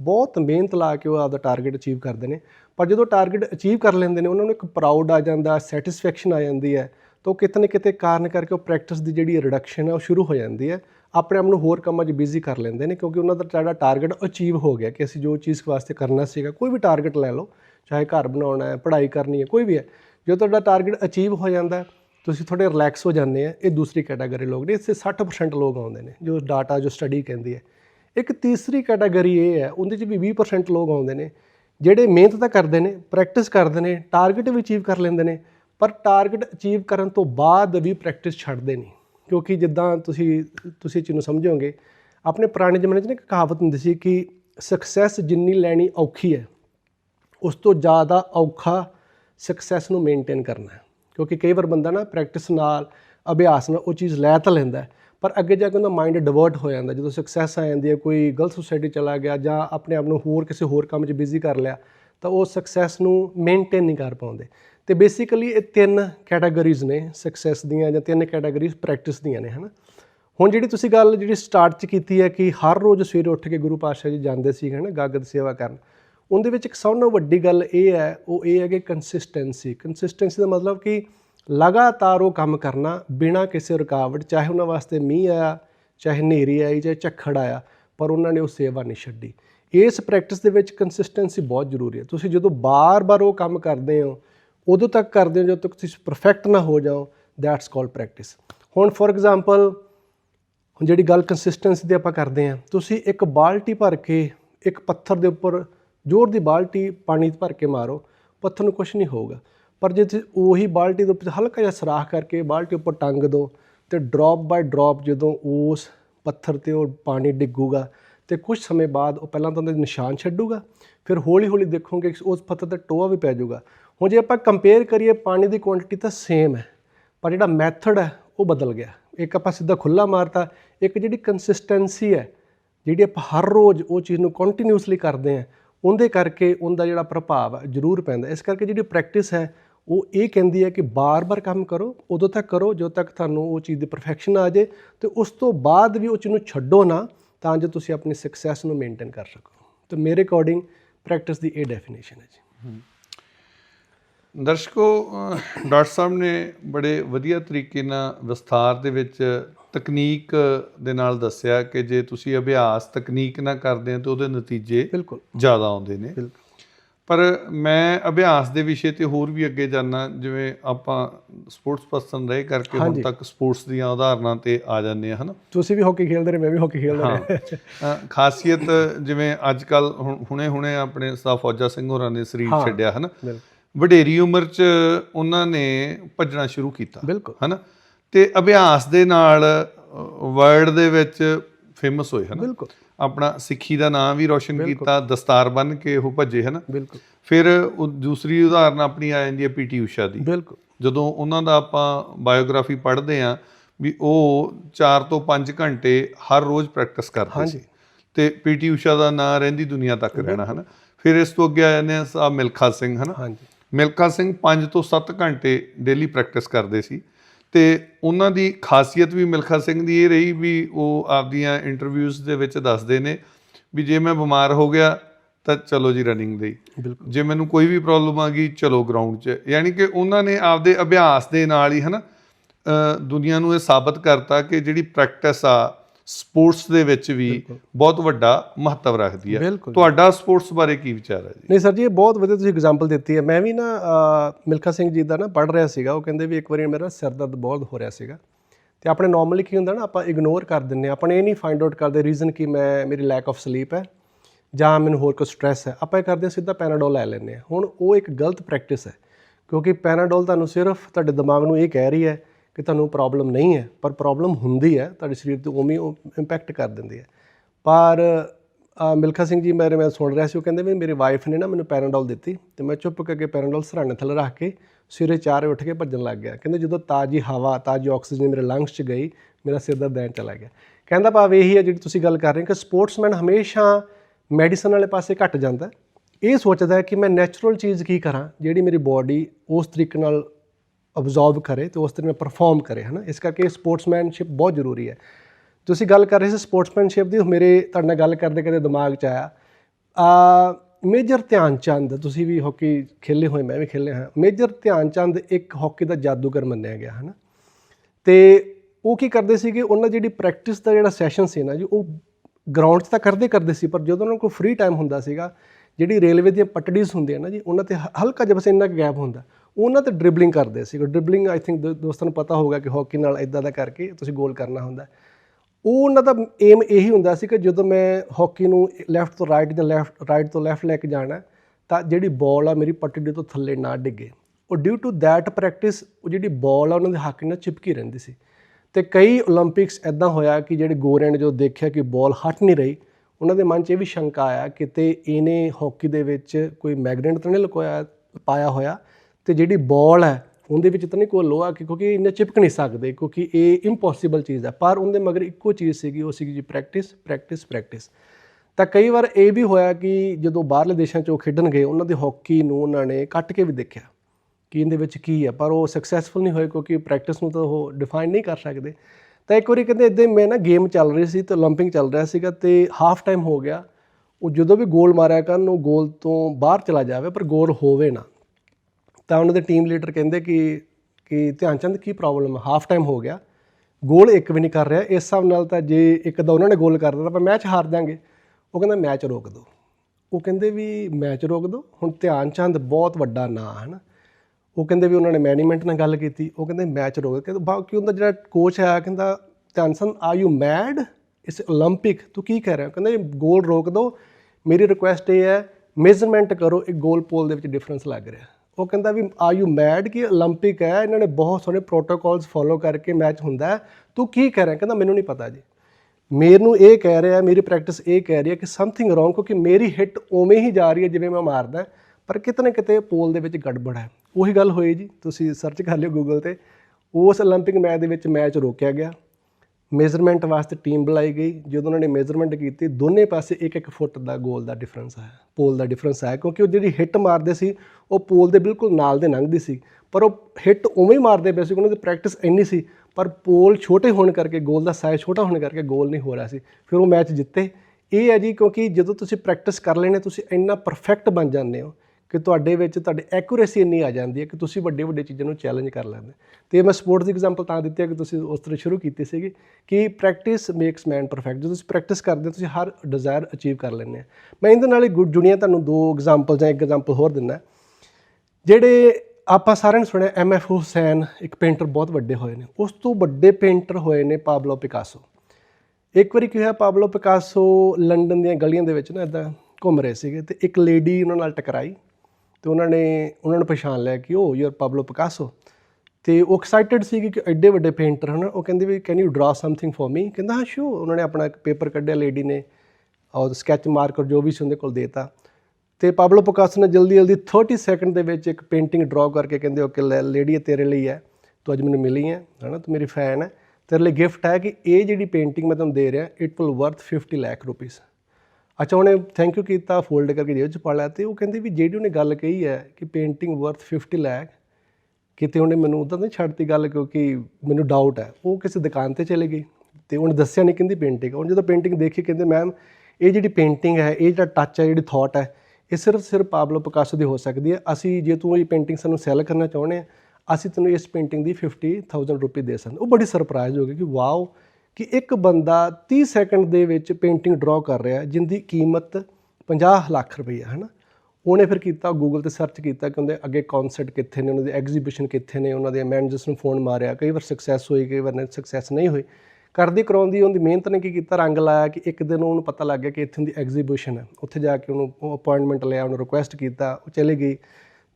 ਬਹੁਤ ਮਿਹਨਤ ਲਾ ਕੇ ਉਹ ਆਪਦਾ ਟਾਰਗੇਟ ਅਚੀਵ ਕਰਦੇ ਨੇ, ਪਰ ਜਦੋਂ ਟਾਰਗੇਟ ਅਚੀਵ ਕਰ ਲੈਂਦੇ ਨੇ, ਉਹਨਾਂ ਨੂੰ ਇੱਕ ਪ੍ਰਾਊਡ ਆ ਜਾਂਦਾ ਸੈਟੀਸਫੈਕਸ਼ਨ ਆ ਜਾਂਦੀ ਹੈ। ਤਾਂ ਉਹ ਕਿਤੇ ਨਾ ਕਿਤੇ ਕਾਰਨ ਕਰਕੇ ਉਹ ਪ੍ਰੈਕਟਿਸ ਦੀ ਜਿਹੜੀ ਰਿਡਕਸ਼ਨ ਹੈ ਉਹ ਸ਼ੁਰੂ ਹੋ ਜਾਂਦੀ ਹੈ। ਆਪਣੇ ਆਪ ਨੂੰ ਹੋਰ ਕੰਮਾਂ 'ਚ ਬਿਜ਼ੀ ਕਰ ਲੈਂਦੇ ਨੇ ਕਿਉਂਕਿ ਉਹਨਾਂ ਦਾ ਜਿਹੜਾ ਟਾਰਗੇਟ ਅਚੀਵ ਹੋ ਗਿਆ ਕਿ ਅਸੀਂ ਜੋ ਚੀਜ਼ ਵਾਸਤੇ ਕਰਨਾ ਸੀਗਾ ਕੋਈ ਵੀ ਟਾਰਗੇਟ ਲੈ ਲਓ ਚਾਹੇ ਘਰ ਬਣਾਉਣਾ ਹੈ ਪੜ੍ਹਾਈ ਕਰਨੀ ਹੈ ਕੋਈ ਵੀ ਹੈ। ਜੋ ਤੁਹਾਡਾ ਟਾਰਗੇਟ ਅਚੀਵ ਹੋ ਜਾਂਦਾ ਹੈ, ਤੁਸੀਂ ਥੋੜੇ ਰਿਲੈਕਸ ਹੋ ਜਾਂਦੇ ਆ ਇਹ ਦੂਸਰੀ ਕੈਟਾਗਰੀ ਲੋਕ ਨੇ ਇਸੇ 60% ਲੋਕ ਆਉਂਦੇ ਨੇ ਜੋ ਡਾਟਾ ਜੋ ਸਟੱਡੀ ਕਹਿੰਦੀ ਹੈ। ਇੱਕ ਤੀਸਰੀ ਕੈਟਾਗਰੀ ਇਹ ਹੈ ਉਹਦੇ 'ਚ ਵੀ 20% ਲੋਕ ਆਉਂਦੇ ਨੇ ਜਿਹੜੇ ਮਿਹਨਤ ਤਾਂ ਕਰਦੇ ਨੇ ਪ੍ਰੈਕਟਿਸ ਕਰਦੇ ਨੇ ਟਾਰਗੇਟ ਵੀ ਅਚੀਵ ਕਰ ਲੈਂਦੇ ਨੇ ਪਰ ਟਾਰਗੇਟ ਅਚੀਵ ਕਰਨ ਤੋਂ ਬਾਅਦ ਵੀ ਪ੍ਰੈਕਟਿਸ ਛੱਡਦੇ ਨਹੀਂ। ਕਿਉਂਕਿ ਜਿੱਦਾਂ ਤੁਸੀਂ ਤੁਸੀਂ ਇਹ ਚੀਜ਼ ਨੂੰ ਸਮਝੋਗੇ ਆਪਣੇ ਪੁਰਾਣੇ ਜ਼ਮਾਨੇ 'ਚ ਨਾ ਇੱਕ ਕਹਾਵਤ ਹੁੰਦੀ ਸੀ ਕਿ ਸਕਸੈਸ ਜਿੰਨੀ ਲੈਣੀ ਔਖੀ ਹੈ, ਉਸ ਤੋਂ ਜ਼ਿਆਦਾ ਔਖਾ ਸਕਸੈਸ ਨੂੰ ਮੇਨਟੇਨ ਕਰਨਾ ਹੈ। ਕਿਉਂਕਿ ਕਈ ਵਾਰ ਬੰਦਾ ਨਾ ਪ੍ਰੈਕਟਿਸ ਨਾਲ, ਅਭਿਆਸ ਨਾਲ ਉਹ ਚੀਜ਼ ਲੈ ਤਾਂ ਲੈਂਦਾ ਪਰ ਅੱਗੇ ਜਾ ਕੇ ਉਹਦਾ ਮਾਈਂਡ ਡਿਵਰਟ ਹੋ ਜਾਂਦਾ ਜਦੋਂ ਸਕਸੈਸ ਆ ਜਾਂਦੀ ਹੈ, ਕੋਈ ਗਲਤ ਸੁਸਾਇਟੀ ਚਲਾ ਗਿਆ ਜਾਂ ਆਪਣੇ ਆਪ ਨੂੰ ਹੋਰ ਕਿਸੇ ਹੋਰ ਕੰਮ 'ਚ ਬਿਜ਼ੀ ਕਰ ਲਿਆ, ਤਾਂ ਉਹ ਸਕਸੈਸ ਨੂੰ ਮੇਨਟੇਨ ਨਹੀਂ ਕਰ ਪਾਉਂਦੇ। ਤੇ ਬੇਸਿਕਲੀ ਇਹ ਤਿੰਨ ਕੈਟਾਗਰੀਜ਼ ਨੇ ਸਕਸੈਸ ਦੀਆਂ ਜਾਂ ਤਿੰਨ ਕੈਟਾਗਰੀਜ਼ ਪ੍ਰੈਕਟਿਸ ਦੀਆਂ ਨੇ, ਹਨਾ? ਹੁਣ ਜਿਹੜੀ ਤੁਸੀਂ ਗੱਲ ਜਿਹੜੀ ਸਟਾਰਟ ਚ ਕੀਤੀ ਹੈ ਕਿ ਹਰ ਰੋਜ਼ ਸਵੇਰੇ ਉੱਠ ਕੇ ਗੁਰੂ ਪਾਤਸ਼ਾਹ ਜੀ ਜਾਂਦੇ ਸੀਗੇ ਨਾ ਗਾਗਰ ਸੇਵਾ ਕਰਨ, ਉਹਦੇ ਵਿੱਚ ਇੱਕ ਸਭ ਤੋਂ ਵੱਡੀ ਗੱਲ ਇਹ ਹੈ, ਉਹ ਇਹ ਹੈ ਕਿ ਕੰਸਿਸਟੈਂਸੀ ਕੰਸਿਸਟੈਂਸੀ ਦਾ ਮਤਲਬ ਕਿ ਲਗਾਤਾਰ ਉਹ ਕੰਮ ਕਰਨਾ ਬਿਨਾਂ ਕਿਸੇ ਰੁਕਾਵਟ, ਚਾਹੇ ਉਹਨਾਂ ਵਾਸਤੇ ਮੀਂਹ ਆਇਆ, ਚਾਹੇ ਹਨੇਰੀ ਆਈ, ਚਾਹੇ ਝੱਖੜ ਆਇਆ, ਪਰ ਉਹਨਾਂ ਨੇ ਉਹ ਸੇਵਾ ਨਹੀਂ ਛੱਡੀ। ਇਸ ਪ੍ਰੈਕਟਿਸ ਦੇ ਵਿੱਚ ਕੰਸਿਸਟੈਂਸੀ ਬਹੁਤ ਜ਼ਰੂਰੀ ਹੈ। ਤੁਸੀਂ ਜਦੋਂ ਬਾਰ-ਬਾਰ ਉਹ ਕੰਮ ਕਰਦੇ ਹੋ ਉਦੋਂ ਤੱਕ ਕਰਦੇ ਹੋ ਜਦੋਂ ਤੱਕ ਤੁਸੀਂ ਪਰਫੈਕਟ ਨਾ ਹੋ ਜਾਓ ਦੈਟਸ ਕਾਲਡ ਪ੍ਰੈਕਟਿਸ ਹੁਣ ਫੋਰ ਐਗਜ਼ਾਮਪਲ ਹੁਣ ਜਿਹੜੀ ਗੱਲ ਕੰਸਿਸਟੈਂਸੀ ਦੀ ਆਪਾਂ ਕਰਦੇ ਹਾਂ, ਤੁਸੀਂ ਇੱਕ ਬਾਲਟੀ ਭਰ ਕੇ, ਇੱਕ ਪੱਥਰ ਦੇ ਉੱਪਰ ਜ਼ੋਰ ਦੀ ਬਾਲਟੀ ਪਾਣੀ ਭਰ ਕੇ ਮਾਰੋ, ਪੱਥਰ ਨੂੰ ਕੁਝ ਨਹੀਂ ਹੋਊਗਾ। ਪਰ ਜੇ ਤੁਸੀਂ ਉਹੀ ਬਾਲਟੀ ਦੇ ਉੱਪਰ ਹਲਕਾ ਜਿਹਾ ਸਰਾਖ ਕਰਕੇ ਬਾਲਟੀ ਉੱਪਰ ਟੰਗ ਦਿਓ ਤੇ ਡ੍ਰੌਪ ਬਾਈ ਡ੍ਰੌਪ ਜਦੋਂ ਉਸ ਪੱਥਰ ਤੇ ਉਹ ਪਾਣੀ ਡਿੱਗੂਗਾ ਤੇ ਕੁਝ ਸਮੇਂ ਬਾਅਦ ਉਹ ਪਹਿਲਾਂ ਤਾਂ ਉਹਦੇ ਨਿਸ਼ਾਨ ਛੱਡੂਗਾ, ਫਿਰ ਹੌਲੀ ਹੌਲੀ ਦੇਖੋਗੇ ਉਸ ਪੱਥਰ ਤੇ ਟੋਆ ਵੀ ਪੈ ਜਾਊਗਾ। ਹੁਣ ਜੇ ਆਪਾਂ ਕੰਪੇਅਰ ਕਰੀਏ ਪਾਣੀ ਦੀ ਕੁਆਂਟੀਟੀ ਤਾਂ ਸੇਮ ਹੈ, ਪਰ ਜਿਹੜਾ ਮੈਥਡ ਹੈ, ਉਹ ਬਦਲ ਗਿਆ। ਇੱਕ ਆਪਾਂ ਸਿੱਧਾ ਖੁੱਲਾ ਮਾਰਤਾ, ਇੱਕ ਜਿਹੜੀ ਕੰਸਿਸਟੈਂਸੀ ਹੈ, ਜਿਹੜੀ ਆਪਾਂ ਹਰ ਰੋਜ਼ ਉਹ ਚੀਜ਼ ਨੂੰ ਕੰਟੀਨਿਊਸਲੀ ਕਰਦੇ ਆ ਉਹਦੇ ਕਰਕੇ ਉਹਦਾ ਜਿਹੜਾ ਪ੍ਰਭਾਵ ਹੈ, ਜ਼ਰੂਰ ਪੈਂਦਾ। ਇਸ ਕਰਕੇ ਜਿਹੜੀ ਪ੍ਰੈਕਟਿਸ ਹੈ, ਉਹ ਇਹ ਕਹਿੰਦੀ ਹੈ ਕਿ ਬਾਰ-ਬਾਰ ਕੰਮ ਕਰੋ, ਉਦੋਂ ਤੱਕ ਕਰੋ, ਜਦੋਂ ਤੱਕ ਤੁਹਾਨੂੰ ਉਹ ਚੀਜ਼ ਦੀ ਪਰਫੈਕਸ਼ਨ ਆ ਜਾਏ ਤੇ ਉਸ ਤੋਂ ਬਾਅਦ ਵੀ ਉਹ ਚੀਜ਼ ਨੂੰ ਛੱਡੋ ਨਾ, ਤਾਂ ਜੋ ਤੁਸੀਂ ਆਪਣੀ ਸਕਸੈਸ ਨੂੰ ਮੇਨਟੇਨ ਕਰ ਸਕੋ। ਤੇ ਮੇਰੇ ਅਕੋਰਡਿੰਗ ਪ੍ਰੈਕਟਿਸ ਦੀ ਇਹ ਡੈਫੀਨੇਸ਼ਨ ਹੈ ਜੀ। ਦਰਸ਼ਕੋ ਡਾਕਟਰ ਸਾਹਿਬ ਨੇ ਬੜੇ ਵਧੀਆ ਤਰੀਕੇ ਨਾਲ ਵਿਸਥਾਰ ਦੇ ਵਿੱਚ ਤਕਨੀਕ ਦੇ ਨਾਲ ਦੱਸਿਆ ਕਿ ਜੇ ਤੁਸੀਂ ਅਭਿਆਸ ਤਕਨੀਕ ਨਾਲ ਕਰਦੇ ਹੋ ਤਾਂ ਉਹਦੇ ਨਤੀਜੇ ਬਿਲਕੁਲ। ਜ਼ਿਆਦਾ ਆਉਂਦੇ ਨੇ। ਪਰ ਮੈਂ ਅਭਿਆਸ ਦੇ ਵਿਸ਼ੇ ਤੇ ਹੋਰ ਵੀ ਅੱਗੇ ਜਾਣਾ ਜਿਵੇਂ ਆਪਾਂ ਸਪੋਰਟਸ ਪਰਸਨ ਰਹੇ ਕਰਕੇ ਹੁਣ। ਤੱਕ ਸਪੋਰਟਸ ਦੀਆਂ ਉਦਾਹਰਨਾਂ ਤੇ ਆ ਜਾਂਦੇ ਆ ਹਨਾ? ਤੁਸੀਂ ਵੀ ਹਾਕੀ ਖੇਡਦੇ ਰਹੇ ਮੈਂ ਵੀ ਹਾਕੀ ਖੇਡਦਾ ਰਿਹਾ। ਖਾਸੀਅਤ ਜਿਵੇਂ ਅੱਜ ਕੱਲ ਹੁਣੇ ਹੁਣੇ ਆਪਣੇ ਸਾ ਫੌਜਾ ਸਿੰਘ ਹੋਰਾਂ ਨੇ ਸਰੀਰ। ਛੱਡਿਆ ਹਨਾ? ਵਡੇਰੀ ਉਮਰ 'ਚ ਉਹਨਾਂ ਨੇ ਭੱਜਣਾ ਸ਼ੁਰੂ ਕੀਤਾ। ਬਿਲਕੁਲ। ਹਨਾ? ਤੇ ਅਭਿਆਸ ਦੇ ਨਾਲ ਵਰਲਡ ਦੇ ਵਿੱਚ ਫੇਮਸ ਹੋਏ ਹਨਾ? ਬਿਲਕੁਲ। ਆਪਣਾ ਸਿੱਖੀ ਦਾ ਨਾਮ ਵੀ ਰੌਸ਼ਨ ਕੀਤਾ ਦਸਤਾਰ ਬੰਨ ਕੇ ਉਹ ਭੱਜੇ ਹਨਾ? ਬਿਲਕੁਲ। ਫਿਰ ਉਹ ਦੂਸਰੀ ਉਦਾਹਰਨ ਆਪਣੀ ਆ ਜਾਂਦੀ ਹੈ ਪੀਟੀ ਊਸ਼ਾ ਦੀ। ਬਿਲਕੁਲ। ਜਦੋਂ ਉਹਨਾਂ ਦਾ ਆਪਾਂ ਬਾਇਓਗ੍ਰਾਫੀ ਪੜ੍ਹਦੇ ਆ ਵੀ ਉਹ 4 ਤੋਂ 5 ਘੰਟੇ ਹਰ ਰੋਜ਼ ਪ੍ਰੈਕਟਿਸ ਕਰਦੇ ਸੀ। ਤੇ ਪੀਟੀ ਊਸ਼ਾ ਦਾ ਨਾਂ ਰਹਿੰਦੀ ਦੁਨੀਆ ਤੱਕ ਰਹਿਣਾ ਹਨਾ? ਫਿਰ ਇਸ ਤੋਂ ਅੱਗੇ ਆ ਜਾਂਦੇ ਆ ਸਾਹਿਬ ਮਿਲਖਾ ਸਿੰਘ ਹਨਾ? ਹਾਂਜੀ। ਮਿਲਖਾ ਸਿੰਘ 5 ਤੋਂ 7 ਘੰਟੇ ਡੇਲੀ ਪ੍ਰੈਕਟਿਸ ਕਰਦੇ ਸੀ ਤੇ ਉਹਨਾਂ ਦੀ ਖਾਸੀਅਤ ਵੀ ਮਿਲਖਾ ਸਿੰਘ ਦੀ ਇਹ ਰਹੀ ਵੀ ਉਹ ਆਪਦੀਆਂ ਇੰਟਰਵਿਊਜ਼ ਦੇ ਵਿੱਚ ਦੱਸਦੇ ਨੇ ਵੀ ਜੇ ਮੈਂ ਬਿਮਾਰ ਹੋ ਗਿਆ ਤਾਂ ਚਲੋ ਜੀ ਰਨਿੰਗ ਲਈ ਜੇ ਮੈਨੂੰ ਕੋਈ ਵੀ ਪ੍ਰੋਬਲਮ ਆ ਗਈ ਚਲੋ ਗਰਾਊਂਡ 'ਚ। ਯਾਨੀ ਕਿ ਉਹਨਾਂ ਨੇ ਆਪਦੇ ਅਭਿਆਸ ਦੇ ਨਾਲ ਹੀ ਹਨਾ ਦੁਨੀਆ ਨੂੰ ਇਹ ਸਾਬਤ ਕਰਤਾ ਕਿ ਜਿਹੜੀ ਪ੍ਰੈਕਟਿਸ ਆ ਸਪੋਰਟਸ ਦੇ ਵਿੱਚ ਵੀ ਬਹੁਤ ਵੱਡਾ ਮਹੱਤਵ ਰੱਖਦੀ ਹੈ। ਤੁਹਾਡਾ ਸਪੋਰਟਸ ਬਾਰੇ ਕੀ ਵਿਚਾਰ ਹੈ ਜੀ? ਨਹੀਂ ਸਰ ਜੀ ਇਹ ਬਹੁਤ ਵਧੀਆ ਤੁਸੀਂ ਐਗਜ਼ਾਮਪਲ ਦਿੱਤੀ ਹੈ ਮੈਂ ਵੀ ਨਾ ਮਿਲਖਾ ਸਿੰਘ ਜੀ ਦਾ ਨਾ ਪੜ ਰਿਹਾ ਸੀਗਾ। ਉਹ ਕਹਿੰਦੇ ਵੀ ਇੱਕ ਵਾਰੀ ਮੇਰਾ ਸਿਰ ਦਰਦ ਬਹੁਤ ਹੋ ਰਿਹਾ ਸੀਗਾ। ਤੇ ਆਪਣੇ ਨਾਰਮਲੀ ਕੀ ਹੁੰਦਾ ਨਾ ਆਪਾਂ ਇਗਨੋਰ ਕਰ ਦਿੰਨੇ ਆਪਾਂ ਇਹ ਨਹੀਂ ਫਾਈਂਡ ਆਊਟ ਕਰਦੇ ਰੀਜ਼ਨ ਕਿ ਮੈਂ ਮੇਰੀ ਲੈਕ ਆਫ ਸਲੀਪ ਹੈ ਜਾਂ ਮੈਨੂੰ ਹੋਰ ਕੋਈ ਸਟ੍ਰੈਸ ਹੈ। ਆਪਾਂ ਇਹ ਕਰਦੇ ਸਿੱਧਾ ਪੈਨਾਡੋਲ ਲੈ ਲੈਂਦੇ ਹਾਂ ਹੁਣ ਉਹ ਇੱਕ ਗਲਤ ਪ੍ਰੈਕਟਿਸ ਹੈ। ਕਿਉਂਕਿ ਪੈਨਾਡੋਲ ਤੁਹਾਨੂੰ ਸਿਰਫ ਤੁਹਾਡੇ ਦਿਮਾਗ ਨੂੰ ਇਹ ਕਹਿ ਰਹੀ ਹੈ ਕਿ ਤੁਹਾਨੂੰ ਪ੍ਰੋਬਲਮ ਨਹੀਂ ਹੈ, ਪਰ ਪ੍ਰੋਬਲਮ ਹੁੰਦੀ ਹੈ, ਤੁਹਾਡੇ ਸਰੀਰ ਤੇ ਉਵੇਂ ਉਹ ਇੰਪੈਕਟ ਕਰ ਦਿੰਦੀ ਹੈ। ਪਰ ਮਿਲਖਾ ਸਿੰਘ ਜੀ ਮੇਰੇ ਮੈਂ ਸੁਣ ਰਿਹਾ ਸੀ, ਉਹ ਕਹਿੰਦੇ ਵੀ ਮੇਰੀ ਵਾਈਫ ਨੇ ਨਾ ਮੈਨੂੰ ਪੈਰਾਡੋਲ ਦਿੱਤੀ ਤੇ ਮੈਂ ਚੁੱਪ ਕਰਕੇ ਪੈਰਾਡੋਲ ਸਰਾਣੇ ਥੱਲੇ ਰੱਖ ਕੇ ਸਵੇਰੇ 4 ਵਜੇ ਉੱਠ ਕੇ ਭੱਜਣ ਲੱਗ ਗਿਆ। ਕਹਿੰਦੇ ਜਦੋਂ ਤਾਜ਼ੀ ਹਵਾ, ਤਾਜ਼ੀ ਆਕਸੀਜਨ ਮੇਰੇ ਲੰਗਸ 'ਚ ਗਈ, ਮੇਰਾ ਸਿਰ ਦਰਦ ਐਨ ਚਲਾ ਗਿਆ। ਕਹਿੰਦਾ ਭਾਵ ਇਹੀ ਹੈ, ਜਿਹੜੀ ਤੁਸੀਂ ਗੱਲ ਕਰ ਰਹੇ ਹੋ ਕਿ ਸਪੋਰਟਸਮੈਨ ਹਮੇਸ਼ਾ ਮੈਡੀਸਨ ਵਾਲੇ ਪਾਸੇ ਘਟ ਜਾਂਦਾ। ਇਹ ਸੋਚਦਾ ਹੈ ਕਿ ਮੈਂ ਨੈਚੁਰਲ ਚੀਜ਼ ਕੀ ਕਰਾਂ, ਜਿਹੜੀ ਮੇਰੀ ਬਾਡੀ ਉਸ ਤਰੀਕੇ ਨਾਲ ਅਬਜ਼ੌਰਬ ਕਰੇ ਤੇ ਉਸ ਤਰੀਕੇ ਨਾਲ ਪਰਫਾਰਮ ਕਰੇ ਹਨਾ ਇਸ ਕਰਕੇ ਸਪੋਰਟਸਮੈਨਸ਼ਿਪ ਬਹੁਤ ਜ਼ਰੂਰੀ ਹੈ ਤੁਸੀਂ ਗੱਲ ਕਰ ਰਹੇ ਸੀ ਸਪੋਰਟਸਮੈਨਸ਼ਿਪ ਦੀ ਮੇਰੇ ਤੁਹਾਡੇ ਨਾਲ ਗੱਲ ਕਰਦੇ ਕਰਦੇ ਦਿਮਾਗ 'ਚ ਆਇਆ ਆ ਮੇਜਰ ਧਿਆਨ ਚੰਦ ਤੁਸੀਂ ਵੀ ਹਾਕੀ ਖੇਲੇ ਹੋਏ ਮੈਂ ਵੀ ਖੇਲਿਆ ਹਾਂ ਮੇਜਰ ਧਿਆਨ ਚੰਦ ਇੱਕ ਹਾਕੀ ਦਾ ਜਾਦੂਗਰ ਮੰਨਿਆ ਗਿਆ ਹਨਾ ਤੇ ਉਹ ਕੀ ਕਰਦੇ ਸੀਗੇ ਉਹਨਾਂ ਜਿਹੜੀ ਪ੍ਰੈਕਟਿਸ ਦਾ ਜਿਹੜਾ ਸੈਸ਼ਨ ਸੀ ਨਾ ਜੀ ਉਹ ਗਰਾਊਂਡ 'ਚ ਤਾਂ ਕਰਦੇ ਕਰਦੇ ਸੀ ਪਰ ਜਦੋਂ ਉਹਨਾਂ ਕੋਲ ਫ੍ਰੀ ਟਾਈਮ ਹੁੰਦਾ ਸੀਗਾ ਜਿਹੜੀ ਰੇਲਵੇ ਦੀਆਂ ਪਟੜੀਆਂ ਹੁੰਦੀਆਂ ਨਾ ਜੀ ਉਹਨਾਂ ਤੇ ਹਲਕਾ ਜਿਹਾ ਬਸ ਇੰਨਾ ਗੈਪ ਹੁੰਦਾ ਉਹਨਾਂ ਤੇ ਡ੍ਰਿਬਲਿੰਗ ਕਰਦੇ ਸੀ। ਡ੍ਰਿਬਲਿੰਗ ਆਈ ਥਿੰਕ ਦੋਸਤਾਂ ਨੂੰ ਪਤਾ ਹੋਊਗਾ ਕਿ ਹਾਕੀ ਨਾਲ ਇਦਾਂ ਦਾ ਕਰਕੇ ਤੁਸੀਂ ਗੋਲ ਕਰਨਾ ਹੁੰਦਾ। ਉਹ ਉਹਨਾਂ ਦਾ ਏਮ ਇਹੀ ਹੁੰਦਾ ਸੀ ਕਿ ਜਦੋਂ ਮੈਂ ਹਾਕੀ ਨੂੰ ਲੈਫਟ ਤੋਂ ਰਾਈਟ ਜਾਂ ਲੈਫਟ ਰਾਈਟ ਤੋਂ ਲੈਫਟ ਲੈ ਕੇ ਜਾਣਾ, ਤਾਂ ਜਿਹੜੀ ਬਾਲ ਆ ਮੇਰੀ ਪੱਟੜੀ ਤੋਂ ਥੱਲੇ ਨਾ ਡਿੱਗੇ। ਉਹ ਡਿਊ ਟੂ ਥੈਟ ਪ੍ਰੈਕਟਿਸ ਉਹ ਜਿਹੜੀ ਬਾਲ ਆ ਉਹਨਾਂ ਦੇ ਹਾਕੀ ਨਾਲ ਚਿਪਕੀ ਰਹਿੰਦੀ ਸੀ। ਤੇ ਕਈ 올림픽ਸ ਐਦਾਂ ਹੋਇਆ ਕਿ ਜਿਹੜੇ ਗੋਰਿਆਂ ਨੇ ਜੋ ਦੇਖਿਆ ਕਿ ਬਾਲ ਹਟ ਨਹੀਂ ਰਹੀ, ਉਹਨਾਂ ਦੇ ਮਨ 'ਚ ਇਹ ਵੀ ਸ਼ੰਕਾ ਆਇਆ ਕਿਤੇ ਇਹਨੇ ਹਾਕੀ ਦੇ ਵਿੱਚ ਕੋਈ ਮੈਗਨੇਟ ਤਾਂ ਨਹੀਂ ਲਕੋਇਆ, ਪਾਇਆ ਹੋਇਆ? ਤੇ ਜਿਹੜੀ ਬਾਲ ਹੈ ਉਹਦੇ ਵਿੱਚ ਤਾਂ ਨਹੀਂ ਕੋਈ ਲੋਹਾ ਕਿ ਕਿਉਂਕਿ ਇਹਨੇ ਚਿਪਕ ਨਹੀਂ ਸਕਦੇ ਕਿਉਂਕਿ ਇਹ ਇੰਪੋਸੀਬਲ ਚੀਜ਼ ਹੈ ਪਰ ਉਹਦੇ ਮਗਰ ਇੱਕੋ ਚੀਜ਼ ਸੀਗੀ ਉਹ ਸੀਗੀ ਜੀ ਪ੍ਰੈਕਟਿਸ ਪ੍ਰੈਕਟਿਸ ਪ੍ਰੈਕਟਿਸ ਤਾਂ ਕਈ ਵਾਰ ਇਹ ਵੀ ਹੋਇਆ ਕਿ ਜਦੋਂ ਬਾਹਰਲੇ ਦੇਸ਼ਾਂ 'ਚ ਉਹ ਖੇਡਣ ਗਏ ਉਹਨਾਂ ਦੀ ਹਾਕੀ ਨੂੰ ਉਹਨਾਂ ਨੇ ਕੱਟ ਕੇ ਵੀ ਦੇਖਿਆ ਕਿ ਇਹਦੇ ਵਿੱਚ ਕੀ ਹੈ ਪਰ ਉਹ ਸਕਸੈਸਫੁਲ ਨਹੀਂ ਹੋਏ ਕਿਉਂਕਿ ਪ੍ਰੈਕਟਿਸ ਨੂੰ ਤਾਂ ਉਹ ਡਿਫਾਈਨ ਨਹੀਂ ਕਰ ਸਕਦੇ ਤਾਂ ਇੱਕ ਵਾਰੀ ਕਹਿੰਦੇ ਇਦਾਂ ਮੈਂ ਨਾ ਗੇਮ ਚੱਲ ਰਹੀ ਸੀ ਤੇ 올림픽 ਚੱਲ ਰਿਹਾ ਸੀਗਾ ਤੇ ਹਾਫ ਟਾਈਮ ਹੋ ਗਿਆ ਉਹ ਜਦੋਂ ਵੀ ਗੋਲ ਮਾਰਿਆ ਕਰਨ ਉਹ ਗੋਲ ਤੋਂ ਬਾਹਰ ਚਲਾ ਜਾਵੇ ਪਰ ਗੋਲ ਹੋਵੇ ਨਾ ਤਾਂ ਉਹਨਾਂ ਦੇ ਟੀਮ ਲੀਡਰ ਕਹਿੰਦੇ ਕਿ ਕਿ ਧਿਆਨ ਚੰਦ ਕੀ ਪ੍ਰੋਬਲਮ ਹੈ ਹਾਫ ਟਾਈਮ ਹੋ ਗਿਆ ਗੋਲ ਇੱਕ ਵੀ ਨਹੀਂ ਕਰ ਰਿਹਾ ਇਸ ਹਿਸਾਬ ਨਾਲ ਤਾਂ ਜੇ ਇੱਕ ਦਾ ਉਹਨਾਂ ਨੇ ਗੋਲ ਕਰ ਦਿੱਤਾ ਤਾਂ ਆਪਾਂ ਮੈਚ ਹਾਰ ਜਾਾਂਗੇ ਉਹ ਕਹਿੰਦਾ ਮੈਚ ਰੋਕ ਦਿਓ ਉਹ ਕਹਿੰਦੇ ਵੀ ਮੈਚ ਰੋਕ ਦਿਓ ਹੁਣ ਧਿਆਨ ਚੰਦ ਬਹੁਤ ਵੱਡਾ ਨਾਂ ਹੈ ਨਾ ਉਹ ਕਹਿੰਦੇ ਵੀ ਉਹਨਾਂ ਨੇ ਮੈਨੇਜਮੈਂਟ ਨਾਲ ਗੱਲ ਕੀਤੀ ਉਹ ਕਹਿੰਦੇ ਮੈਚ ਰੋਕ ਕਹਿੰਦੇ ਬਾਕੀ ਉਹਦਾ ਜਿਹੜਾ ਕੋਚ ਹੈ ਕਹਿੰਦਾ ਧਿਆਨ ਚੰਦ ਆ ਯੂ ਮੈਡ ਇਸ 올림픽 ਤੂੰ ਕੀ ਕਹਿ ਰਿਹਾ ਕਹਿੰਦਾ ਗੋਲ ਰੋਕ ਦਿਓ ਮੇਰੀ ਰਿਕੁਐਸਟ ਇਹ ਹੈ ਮੇਜ਼ਰਮੈਂਟ ਕਰੋ ਇੱਕ ਗੋਲ ਪੋਲ ਦੇ ਵਿੱਚ ਡਿਫਰੈਂਸ ਲੱਗ ਰਿਹਾ ਉਹ ਕਹਿੰਦਾ ਵੀ ਆ ਯੂ ਮੈਡ ਕਿ 올림픽 ਹੈ ਇਹਨਾਂ ਨੇ ਬਹੁਤ ਸਾਰੇ ਪ੍ਰੋਟੋਕਾਲਸ ਫੋਲੋ ਕਰਕੇ ਮੈਚ ਹੁੰਦਾ ਹੈ ਤੂੰ ਕੀ ਕਹਿ ਰਿਹਾ ਕਹਿੰਦਾ ਮੈਨੂੰ ਨਹੀਂ ਪਤਾ ਜੀ ਮੈਨੂੰ ਇਹ ਕਹਿ ਰਿਹਾ ਮੇਰੀ ਪ੍ਰੈਕਟਿਸ ਇਹ ਕਹਿ ਰਹੀ ਹੈ ਕਿ ਸਮਥਿੰਗ ਰੋਂਗ ਕਿਉਂਕਿ ਮੇਰੀ ਹਿੱਟ ਉਵੇਂ ਹੀ ਜਾ ਰਹੀ ਹੈ ਜਿਵੇਂ ਮੈਂ ਮਾਰਦਾ ਪਰ ਕਿਤੇ ਨਾ ਕਿਤੇ ਪੋਲ ਦੇ ਵਿੱਚ ਗੜਬੜ ਹੈ ਉਹੀ ਗੱਲ ਹੋਈ ਜੀ ਤੁਸੀਂ ਸਰਚ ਕਰ ਲਿਓ ਗੂਗਲ ਤੇ ਉਸ 올림픽 ਮੈਚ ਦੇ ਵਿੱਚ ਮੈਚ ਰੋਕਿਆ ਗਿਆ ਮੇਜ਼ਰਮੈਂਟ ਵਾਸਤੇ ਟੀਮ ਬੁਲਾਈ ਗਈ। ਜਦੋਂ ਉਹਨਾਂ ਨੇ ਮੇਜ਼ਰਮੈਂਟ ਕੀਤੀ, ਦੋਨੇ ਪਾਸੇ 1-1 ਫੁੱਟ ਦਾ ਗੋਲ ਦਾ ਡਿਫਰੈਂਸ ਆਇਆ। ਪੋਲ ਦਾ ਡਿਫਰੈਂਸ ਆਇਆ ਕਿਉਂਕਿ ਉਹ ਜਿਹੜੀ ਹਿੱਟ ਮਾਰਦੇ ਸੀ, ਉਹ ਪੋਲ ਦੇ ਬਿਲਕੁਲ ਨਾਲ ਦੇ ਲੰਘਦੀ ਸੀ। ਪਰ ਉਹ ਹਿੱਟ ਉਵੇਂ ਹੀ ਮਾਰਦੇ ਪਏ ਸੀ ਉਹਨਾਂ ਦੀ ਪ੍ਰੈਕਟਿਸ ਇੰਨੀ ਸੀ, ਪਰ ਪੋਲ ਛੋਟੇ ਹੋਣ ਕਰਕੇ ਗੋਲ ਦਾ ਸਾਈਜ਼ ਛੋਟਾ ਹੋਣ ਕਰਕੇ ਗੋਲ ਨਹੀਂ ਹੋ ਰਿਹਾ ਸੀ। ਫਿਰ ਉਹ ਮੈਚ ਜਿੱਤੇ। ਇਹ ਹੈ ਜੀ ਕਿਉਂਕਿ ਜਦੋਂ ਤੁਸੀਂ ਪ੍ਰੈਕਟਿਸ ਕਰ ਲੈਣੇ ਤੁਸੀਂ ਇੰਨਾ ਪਰਫੈਕਟ ਬਣ ਜਾਂਦੇ ਹੋ। ਕਿ ਤੁਹਾਡੇ ਵਿੱਚ ਤੁਹਾਡੀ ਐਕੂਰੇਸੀ ਇੰਨੀ ਆ ਜਾਂਦੀ ਹੈ ਕਿ ਤੁਸੀਂ ਵੱਡੇ ਵੱਡੇ ਚੀਜ਼ਾਂ ਨੂੰ ਚੈਲੰਜ ਕਰ ਲੈਂਦੇ ਤੇ ਮੈਂ ਸਪੋਰਟਸ ਦੀ ਐਗਜ਼ਾਮਪਲ ਤਾਂ ਦਿੱਤੀ ਹੈ ਕਿ ਤੁਸੀਂ ਉਸ ਤਰ੍ਹਾਂ ਸ਼ੁਰੂ ਕੀਤੀ ਸੀਗੀ ਕਿ ਪ੍ਰੈਕਟਿਸ ਮੇਕਸ ਮੈਨ ਪਰਫੈਕਟ ਜਦੋਂ ਤੁਸੀਂ ਪ੍ਰੈਕਟਿਸ ਕਰਦੇ ਹੋ, ਤੁਸੀਂ ਹਰ ਡਿਜ਼ਾਇਰ ਅਚੀਵ ਕਰ ਲੈਂਦੇ ਆ ਮੈਂ ਇਹਦੇ ਨਾਲ ਹੀ ਗੁੱਡ ਜੁੜੀਆਂ, ਤੁਹਾਨੂੰ ਦੋ ਐਗਜ਼ਾਮਪਲ ਜਾਂ ਇੱਕ ਐਗਜ਼ਾਮਪਲ ਹੋਰ ਦਿੰਦਾ। ਜਿਹੜੇ ਆਪਾਂ ਸਾਰਿਆਂ ਨੇ ਸੁਣਿਆ ਐਮ ਐਫ ਹੁਸੈਨ ਇੱਕ ਪੇਂਟਰ ਬਹੁਤ ਵੱਡੇ ਹੋਏ ਨੇ। ਉਸ ਤੋਂ ਵੱਡੇ ਪੇਂਟਰ ਹੋਏ ਨੇ ਪਾਬਲੋ ਪਿਕਾਸੋ ਇੱਕ ਵਾਰੀ ਕੀ ਹੋਇਆ ਪਾਬਲੋ ਪਿਕਾਸੋ ਲੰਡਨ ਦੀਆਂ ਗਲੀਆਂ ਦੇ ਵਿੱਚ ਨਾ ਇਦਾਂ ਘੁੰਮ ਰਹੇ ਸੀਗੇ ਤੇ ਇੱਕ ਲੇਡੀ ਉਹਨਾਂ ਨਾਲ ਟਕਰਾਈ। ਤੇ ਉਹਨਾਂ ਨੇ, ਉਹਨਾਂ ਨੂੰ ਪਛਾਣ ਲਿਆ ਕਿ ਉਹ ਯੂਰ ਪਾਬਲੋ ਪਿਕਾਸੋ ਤੇ ਉਹ ਐਕਸਾਈਟਡ ਸੀਗੇ ਕਿ ਐਡੇ ਵੱਡੇ ਪੇਂਟਰ ਹਨ, ਉਹ ਕਹਿੰਦੇ ਵੀ can you draw something for me ਕਹਿੰਦਾ, ਹਾਂ ਸ਼ੋ ਉਹਨਾਂ ਨੇ ਆਪਣਾ ਇੱਕ ਪੇਪਰ ਕੱਢਿਆ ਲੇਡੀ ਨੇ, ਔਰ ਸਕੈਚ ਮਾਰਕਰ ਜੋ ਵੀ ਸੀ ਉਹਦੇ ਕੋਲ ਦੇਤਾ। ਤੇ ਪਾਬਲੋ ਪਿਕਾਸੋ ਨੇ ਜਲਦੀ ਜਲਦੀ 30 ਸੈਕਿੰਡ ਦੇ ਵਿੱਚ ਇੱਕ ਪੇਂਟਿੰਗ ਡਰਾ ਕਰਕੇ ਕਹਿੰਦੇ, ਓਕੇ ਲੇਡੀ ਤੇਰੇ ਲਈ ਹੈ, ਤੂੰ ਅੱਜ ਮੈਨੂੰ ਮਿਲੀ ਹੈ, ਹਨਾ, ਤੂੰ ਮੇਰੀ ਫੈਨ ਹੈ। ਤੇਰੇ ਲਈ ਗਿਫਟ ਹੈ ਕਿ ਇਹ ਜਿਹੜੀ ਪੇਂਟਿੰਗ ਮੈਂ ਤੁਹਾਨੂੰ ਦੇ ਰਿਹਾ it will worth 50 lakh rupees ਅੱਛਾ, ਉਹਨੇ ਥੈਂਕ ਯੂ ਕੀਤਾ ਫੋਲਡ ਕਰਕੇ ਜੇਬ 'ਚ ਪਾ ਲਿਆ ਤੇ ਉਹ ਕਹਿੰਦੇ ਵੀ ਜਿਹੜੀ ਉਹਨੇ ਗੱਲ ਕਹੀ ਹੈ ਕਿ ਪੇਂਟਿੰਗ ਵਰਥ 50 ਲੱਖ ਕਿਤੇ ਉਹਨੇ ਮੈਨੂੰ ਉਦਾਂ ਨਹੀਂ ਛੱਡਤੀ ਗੱਲ ਕਿਉਂਕਿ ਮੈਨੂੰ ਡਾਊਟ ਹੈ। ਉਹ ਕਿਸੇ ਦੁਕਾਨ ਤੇ ਚਲੇ ਗਈ ਤੇ ਉਹਨੇ ਦੱਸਿਆ ਨਹੀਂ ਕਹਿੰਦੀ ਪੇਂਟਿੰਗ ਉਹਨੇ ਜਦੋਂ ਪੇਂਟਿੰਗ ਦੇਖੀ ਕਹਿੰਦੇ ਮੈਮ ਇਹ ਜਿਹੜੀ ਪੇਂਟਿੰਗ ਹੈ, ਇਹ ਜਿਹੜਾ ਟੱਚ ਹੈ, ਜਿਹੜੀ ਥਾਟ ਹੈ, ਇਹ ਸਿਰਫ ਸਿਰਫ ਪਾਬਲੋ ਪਿਕਾਸੋ ਦੀ ਹੋ ਸਕਦੀ ਹੈ। ਅਸੀਂ ਜੇ ਤੂੰ ਇਹ ਪੇਂਟਿੰਗ ਸਾਨੂੰ ਸੈਲ ਕਰਨਾ ਚਾਹੁੰਦੇ ਆ ਅਸੀਂ ਤੈਨੂੰ ਇਸ ਪੇਂਟਿੰਗ ਦੀ 50000 ਰੁਪਏ ਦੇ ਸਕਦੇ ਉਹ ਬੜੀ ਸਰਪ੍ਰਾਈਜ਼ ਹੋ ਗਈ ਕਿ ਵਾਓ ਕਿ ਇੱਕ ਬੰਦਾ 30 ਸੈਕਿੰਡ ਦੇ ਵਿੱਚ ਪੇਂਟਿੰਗ ਡਰਾ ਕਰ ਰਿਹਾ ਜਿੰਦੀ ਕੀਮਤ 50 ਲੱਖ ਰੁਪਏ ਹੈ ਹਨਾ? ਉਹਨੇ ਫਿਰ ਕੀਤਾ ਗੂਗਲ ਤੇ ਸਰਚ ਕੀਤਾ ਕਿ ਉਹਦੇ ਅੱਗੇ ਕਨਸਰਟ ਕਿੱਥੇ ਨੇ ਉਹਨਾਂ ਦੀ ਐਗਜ਼ੀਬਿਸ਼ਨ ਕਿੱਥੇ ਨੇ, ਉਹਨਾਂ ਦੇ ਮੈਨੇਜਰਸ ਨੂੰ ਫੋਨ ਮਾਰਿਆ, ਕਈ ਵਾਰ ਸਕਸੈਸ ਹੋਈ, ਕਈ ਵਾਰ ਸਕਸੈਸ ਨਹੀਂ ਹੋਈ। ਕਰਦੀ ਕਰਾਉਂਦੀ ਉਹਦੀ ਮਿਹਨਤ ਨੇ ਕੀ ਕੀਤਾ? ਰੰਗ ਲਾਇਆ ਕਿ ਇੱਕ ਦਿਨ ਉਹਨੂੰ ਪਤਾ ਲੱਗ ਗਿਆ ਕਿ ਇੱਥੇ ਦੀ ਐਗਜ਼ੀਬਿਸ਼ਨ ਹੈ। ਉੱਥੇ ਜਾ ਕੇ ਉਹਨੂੰ ਅਪਾਇੰਟਮੈਂਟ ਲਿਆ, ਉਹਨੂੰ ਰਿਕੁਐਸਟ ਕੀਤਾ, ਉਹ ਚਲੇ ਗਈ।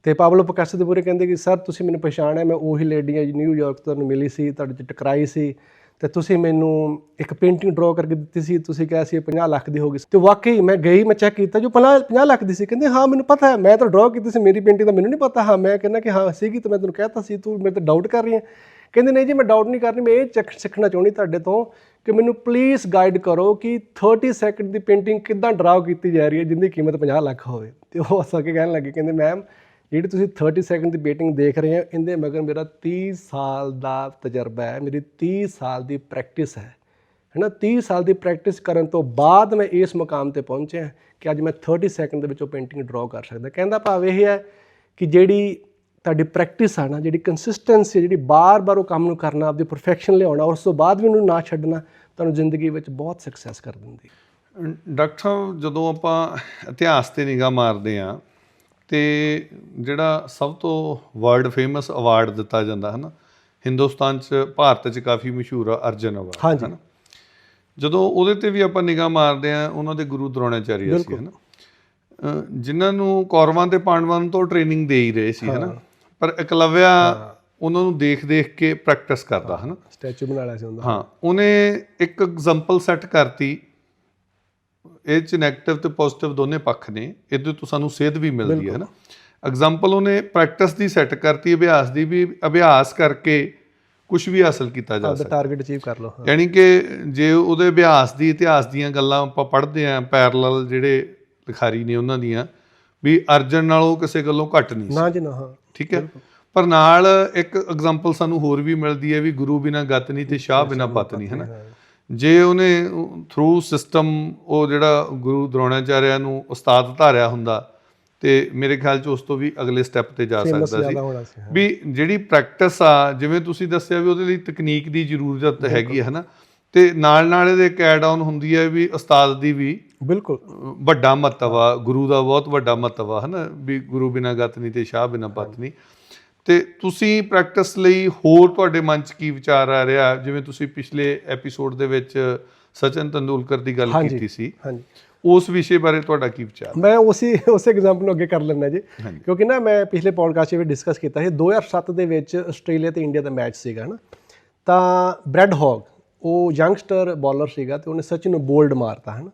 ਤੇ ਪਾਬਲੋ ਪਿਕਾਸੋ ਦੇ ਪੂਰੇ ਕਹਿੰਦੇ ਕਿ ਸਰ ਤੁਸੀਂ ਮੈਨੂੰ ਪਛਾਣਿਆ, ਮੈਂ ਉਹੀ ਲੇਡੀ ਹਾਂ ਨਿਊਯਾਰਕ ਤੋਂ ਤੁਹਾਨੂੰ ਮਿਲੀ ਸੀ, ਤੁਹਾਡੇ ਚ ਟਕਰਾਈ ਸੀ। ਤੇ ਤੁਸੀਂ ਮੈਨੂੰ ਇੱਕ ਪੇਂਟਿੰਗ ਡਰਾ ਕਰਕੇ ਦਿੱਤੀ ਸੀ, ਤੁਸੀਂ ਕਿਹਾ ਸੀ ਇਹ 50 ਲੱਖ ਦੀ ਹੋਗੀ ਤੇ ਵਾਕਈ ਮੈਂ ਗਈ, ਮੈਂ ਚੈੱਕ ਕੀਤਾ, ਜੋ 50 50 ਲੱਖ ਦੀ ਸੀ, ਕਹਿੰਦੇ ਹਾਂ, ਮੈਨੂੰ ਪਤਾ ਹੈ, ਮੈਂ ਤਾਂ ਡਰਾ ਕੀਤੀ ਸੀ, ਮੇਰੀ ਪੇਂਟਿੰਗ ਦਾ ਮੈਨੂੰ ਨਹੀਂ ਪਤਾ, ਹਾਂ, ਮੈਂ ਕਹਿੰਦਾ ਕਿ ਹਾਂ, ਸੀਗੀ ਤੇ ਮੈਂ ਤੈਨੂੰ ਕਹਿਤਾ ਸੀ, ਤੂੰ ਮੇਰੇ ਤੇ ਡਾਊਟ ਕਰ ਰਹੀ ਹੈ। ਕਹਿੰਦੇ ਨਹੀਂ ਜੀ, ਮੈਂ ਡਾਊਟ ਨਹੀਂ ਕਰ ਰਹੀ ਮੈਂ ਇਹ ਚੱਕ ਸਿੱਖਣਾ ਚਾਹੁੰਦੀ ਤੁਹਾਡੇ ਤੋਂ ਕਿ ਮੈਨੂੰ ਪਲੀਜ਼ ਗਾਈਡ ਕਰੋ ਕਿ 30 ਸੈਕਿੰਡ ਦੀ ਪੇਂਟਿੰਗ ਕਿੱਦਾਂ ਡਰਾਅ ਕੀਤੀ ਜਾ ਰਹੀ ਹੈ ਜਿੰਦੀ ਕੀਮਤ 50 ਲੱਖ ਹੋਵੇ। ਤੇ ਉਹ ਹੱਸ ਕੇ ਕਹਿਣ ਲੱਗੇ, ਕਹਿੰਦੇ ਮੈਮ ਜਿਹੜੀ ਤੁਸੀਂ 30 ਸੈਕਿੰਡ ਦੀ ਪੇਂਟਿੰਗ ਦੇਖ ਰਹੇ ਹੋ, ਇਹਦੇ ਮਗਰ ਮੇਰਾ 30 ਸਾਲ ਦਾ ਤਜਰਬਾ ਹੈ, ਮੇਰੀ 30 ਸਾਲ ਦੀ ਪ੍ਰੈਕਟਿਸ ਹੈ। ਹੈਨਾ? 30 ਸਾਲ ਦੀ ਪ੍ਰੈਕਟਿਸ ਕਰਨ ਤੋਂ ਬਾਅਦ ਮੈਂ ਇਸ ਮੁਕਾਮ ਤੇ ਪਹੁੰਚਿਆ ਕਿ ਅੱਜ ਮੈਂ 30 ਸੈਕਿੰਡ ਦੇ ਵਿੱਚ ਉਹ ਪੇਂਟਿੰਗ ਡਰਾ ਕਰ ਸਕਦਾ। ਕਹਿੰਦਾ ਭਾਵ ਇਹ ਹੈ ਕਿ ਜਿਹੜੀ ਤੁਹਾਡੀ ਪ੍ਰੈਕਟਿਸ ਆ ਨਾ, ਜਿਹੜੀ ਕੰਸਿਸਟੈਂਸੀ ਜਿਹੜੀ ਬਾਰ-ਬਾਰ ਉਹ ਕੰਮ ਨੂੰ ਕਰਨਾ, ਆਪਦੀ ਪਰਫੈਕਸ਼ਨ ਲਿਆਉਣਾ, ਔਰ ਉਸ ਤੋਂ ਬਾਅਦ ਵੀ ਉਹਨੂੰ ਨਾ ਛੱਡਣਾ, ਤੁਹਾਨੂੰ ਜ਼ਿੰਦਗੀ ਵਿੱਚ ਬਹੁਤ ਸਕਸੈਸ ਕਰ ਦਿੰਦੀ ਡਾਕਟਰ ਸਾਹਿਬ, ਜਦੋਂ ਆਪਾਂ ਇਤਿਹਾਸ ਤੇ ਨਿਗਾਹ ਮਾਰਦੇ ਆ ਤੇ ਜਿਹੜਾ ਸਭ ਤੋਂ ਵਰਲਡ ਫੇਮਸ ਅਵਾਰਡ ਦਿੱਤਾ ਜਾਂਦਾ ਹੈ ਨਾ ਹਿੰਦੁਸਤਾਨ ਚ ਭਾਰਤ ਚ ਕਾਫੀ ਮਸ਼ਹੂਰ ਆ ਅਰਜਨ ਅਵਾਰਡ। ਹੈ ਨਾ ਜਦੋਂ ਉਹਦੇ ਤੇ ਵੀ ਆਪਾਂ ਨਿਗਾਹ ਮਾਰਦੇ ਆ ਉਹਨਾਂ ਦੇ ਗੁਰੂ ਦਰੋਣਾਚਾਰੀਆ ਸੀ ਹੈ ਨਾ ਜਿਨ੍ਹਾਂ ਨੂੰ ਕੌਰਵਾਂ ਤੇ ਪਾਂਡਵਾਂ ਨੂੰ ਤੋਂ ਟ੍ਰੇਨਿੰਗ ਦੇ ਹੀ ਰਹੇ ਸੀ ਹੈ। ਨਾ ਪਰ ਇਕਲਵਿਆ ਉਹਨਾਂ ਨੂੰ ਦੇਖ-ਦੇਖ ਕੇ ਪ੍ਰੈਕਟਿਸ ਕਰਦਾ ਹੈ ਨਾ ਸਟੈਚੂ ਬਣਾ ਲਿਆ ਸੀ ਉਹਦਾ ਹਾਂ ਉਹਨੇ ਇੱਕ ਐਗਜ਼ਾਮਪਲ ਸੈੱਟ ਕਰਤੀ ਇਹ ਚ 네ਗੇਟਿਵ ਤੇ ਪੋਜ਼ਿਟਿਵ ਦੋਨੇ ਪੱਖ ਨੇ ਇਹਦੇ ਤੋਂ ਸਾਨੂੰ ਸੇਧ ਵੀ ਮਿਲਦੀ ਹੈ ਨਾ। ਐਗਜ਼ਾਮਪਲ ਉਹਨੇ ਪ੍ਰੈਕਟਿਸ ਦੀ ਸੈੱਟ ਕਰਤੀ ਅਭਿਆਸ ਦੀ ਵੀ ਅਭਿਆਸ ਕਰਕੇ ਕੁਝ ਵੀ ਹਾਸਲ ਕੀਤਾ ਜਾ ਸਕਦਾ। ਟਾਰਗੇਟ ਅਚੀਵ ਕਰ ਲਓ ਯਾਨੀ ਕਿ ਜੇ ਉਹਦੇ ਅਭਿਆਸ ਦੀ ਇਤਿਹਾਸ ਦੀਆਂ ਗੱਲਾਂ ਆਪਾਂ ਪੜ੍ਹਦੇ ਆਂ ਪੈਰਲਲ ਜਿਹੜੇ ਲਿਖਾਰੀ ਨੇ ਉਹਨਾਂ ਦੀਆਂ ਵੀ ਅਰਜਨ ਨਾਲੋਂ ਕਿਸੇ ਗੱਲੋਂ ਘੱਟ ਨਹੀਂ ਸੀ। ਨਾ ਜੀ ਨਾ ਹਾਂ। ਠੀਕ ਹੈ? ਪਰ ਨਾਲ ਇੱਕ ਐਗਜ਼ਾਮਪਲ ਸਾਨੂੰ ਹੋਰ ਵੀ ਮਿਲਦੀ ਹੈ ਵੀ ਗੁਰੂ ਬਿਨਾ ਗਤ ਨਹੀਂ ਤੇ ਸ਼ਾਹ ਬਿਨਾ ਪਤ ਨਹੀਂ ਹੈ ਨਾ? ਜੇ ਉਹਨੇ ਥਰੂ ਸਿਸਟਮ ਉਹ ਜਿਹੜਾ ਗੁਰੂ ਦਰੋਣਾਚਾਰਿਆ ਨੂੰ ਉਸਤਾਦ ਧਾਰਿਆ ਹੁੰਦਾ ਤੇ ਮੇਰੇ ਖਿਆਲ ਚ ਉਸ ਤੋਂ ਵੀ ਅਗਲੇ ਸਟੈਪ ਤੇ ਜਾ ਸਕਦਾ ਸੀ। ਵੀ ਜਿਹੜੀ ਪ੍ਰੈਕਟਿਸ ਆ ਜਿਵੇਂ ਤੁਸੀਂ ਦੱਸਿਆ ਵੀ ਉਹਦੇ ਲਈ ਤਕਨੀਕ ਦੀ ਜ਼ਰੂਰਤ ਹੈਗੀ ਹੈ ਨਾ ਤੇ ਨਾਲ ਨਾਲ ਇਹਦੇ ਇੱਕ ਐਡ ਆਨ ਹੁੰਦੀ ਹੈ ਵੀ ਉਸਤਾਦ ਦੀ ਵੀ ਬਿਲਕੁਲ। ਵੱਡਾ ਮਹੱਤਵ ਆ ਗੁਰੂ ਦਾ ਬਹੁਤ ਵੱਡਾ ਮਹੱਤਵ ਆ ਹਨਾ? ਵੀ ਗੁਰੂ ਬਿਨਾ ਗਤ ਨਹੀਂ ਤੇ ਸ਼ਾਹ ਬਿਨਾ ਪਤ ਨਹੀਂ ਤੇ ਤੁਸੀਂ ਪ੍ਰੈਕਟਿਸ ਲਈ ਹੋਰ ਤੁਹਾਡੇ ਮਨ 'ਚ ਕੀ ਵਿਚਾਰ ਆ ਰਿਹਾ? ਜਿਵੇਂ ਤੁਸੀਂ ਪਿਛਲੇ ਐਪੀਸੋਡ ਦੇ ਵਿੱਚ ਸਚਿਨ ਤੰਦੂਲਕਰ ਦੀ ਗੱਲ। ਕੀਤੀ ਸੀ। ਹਾਂਜੀ। ਉਸ ਵਿਸ਼ੇ ਬਾਰੇ ਤੁਹਾਡਾ ਕੀ ਵਿਚਾਰ? ਮੈਂ ਉਸੇ ਉਸੇ ਐਗਜ਼ਾਮਪਲ ਨੂੰ ਅੱਗੇ ਕਰ ਲੈਣਾ ਜੀ। ਕਿਉਂਕਿ ਨਾ ਮੈਂ ਪਿਛਲੇ ਪੋਡਕਾਸਟ 'ਚ ਵੀ ਡਿਸਕਸ ਕੀਤਾ ਸੀ। 2007 ਦੇ ਵਿੱਚ ਆਸਟ੍ਰੇਲੀਆ ਤੇ ਇੰਡੀਆ ਦਾ ਮੈਚ ਸੀਗਾ ਨਾ। ਤਾਂ ਬ੍ਰੈਡ ਹੌਗ ਉਹ ਯੰਗਸਟਰ ਬੋਲਰ ਸੀਗਾ ਤੇ ਉਹਨੇ ਸਚਿਨ ਨੂੰ ਬੋਲਡ ਮਾਰਤਾ ਹੈ ਨਾ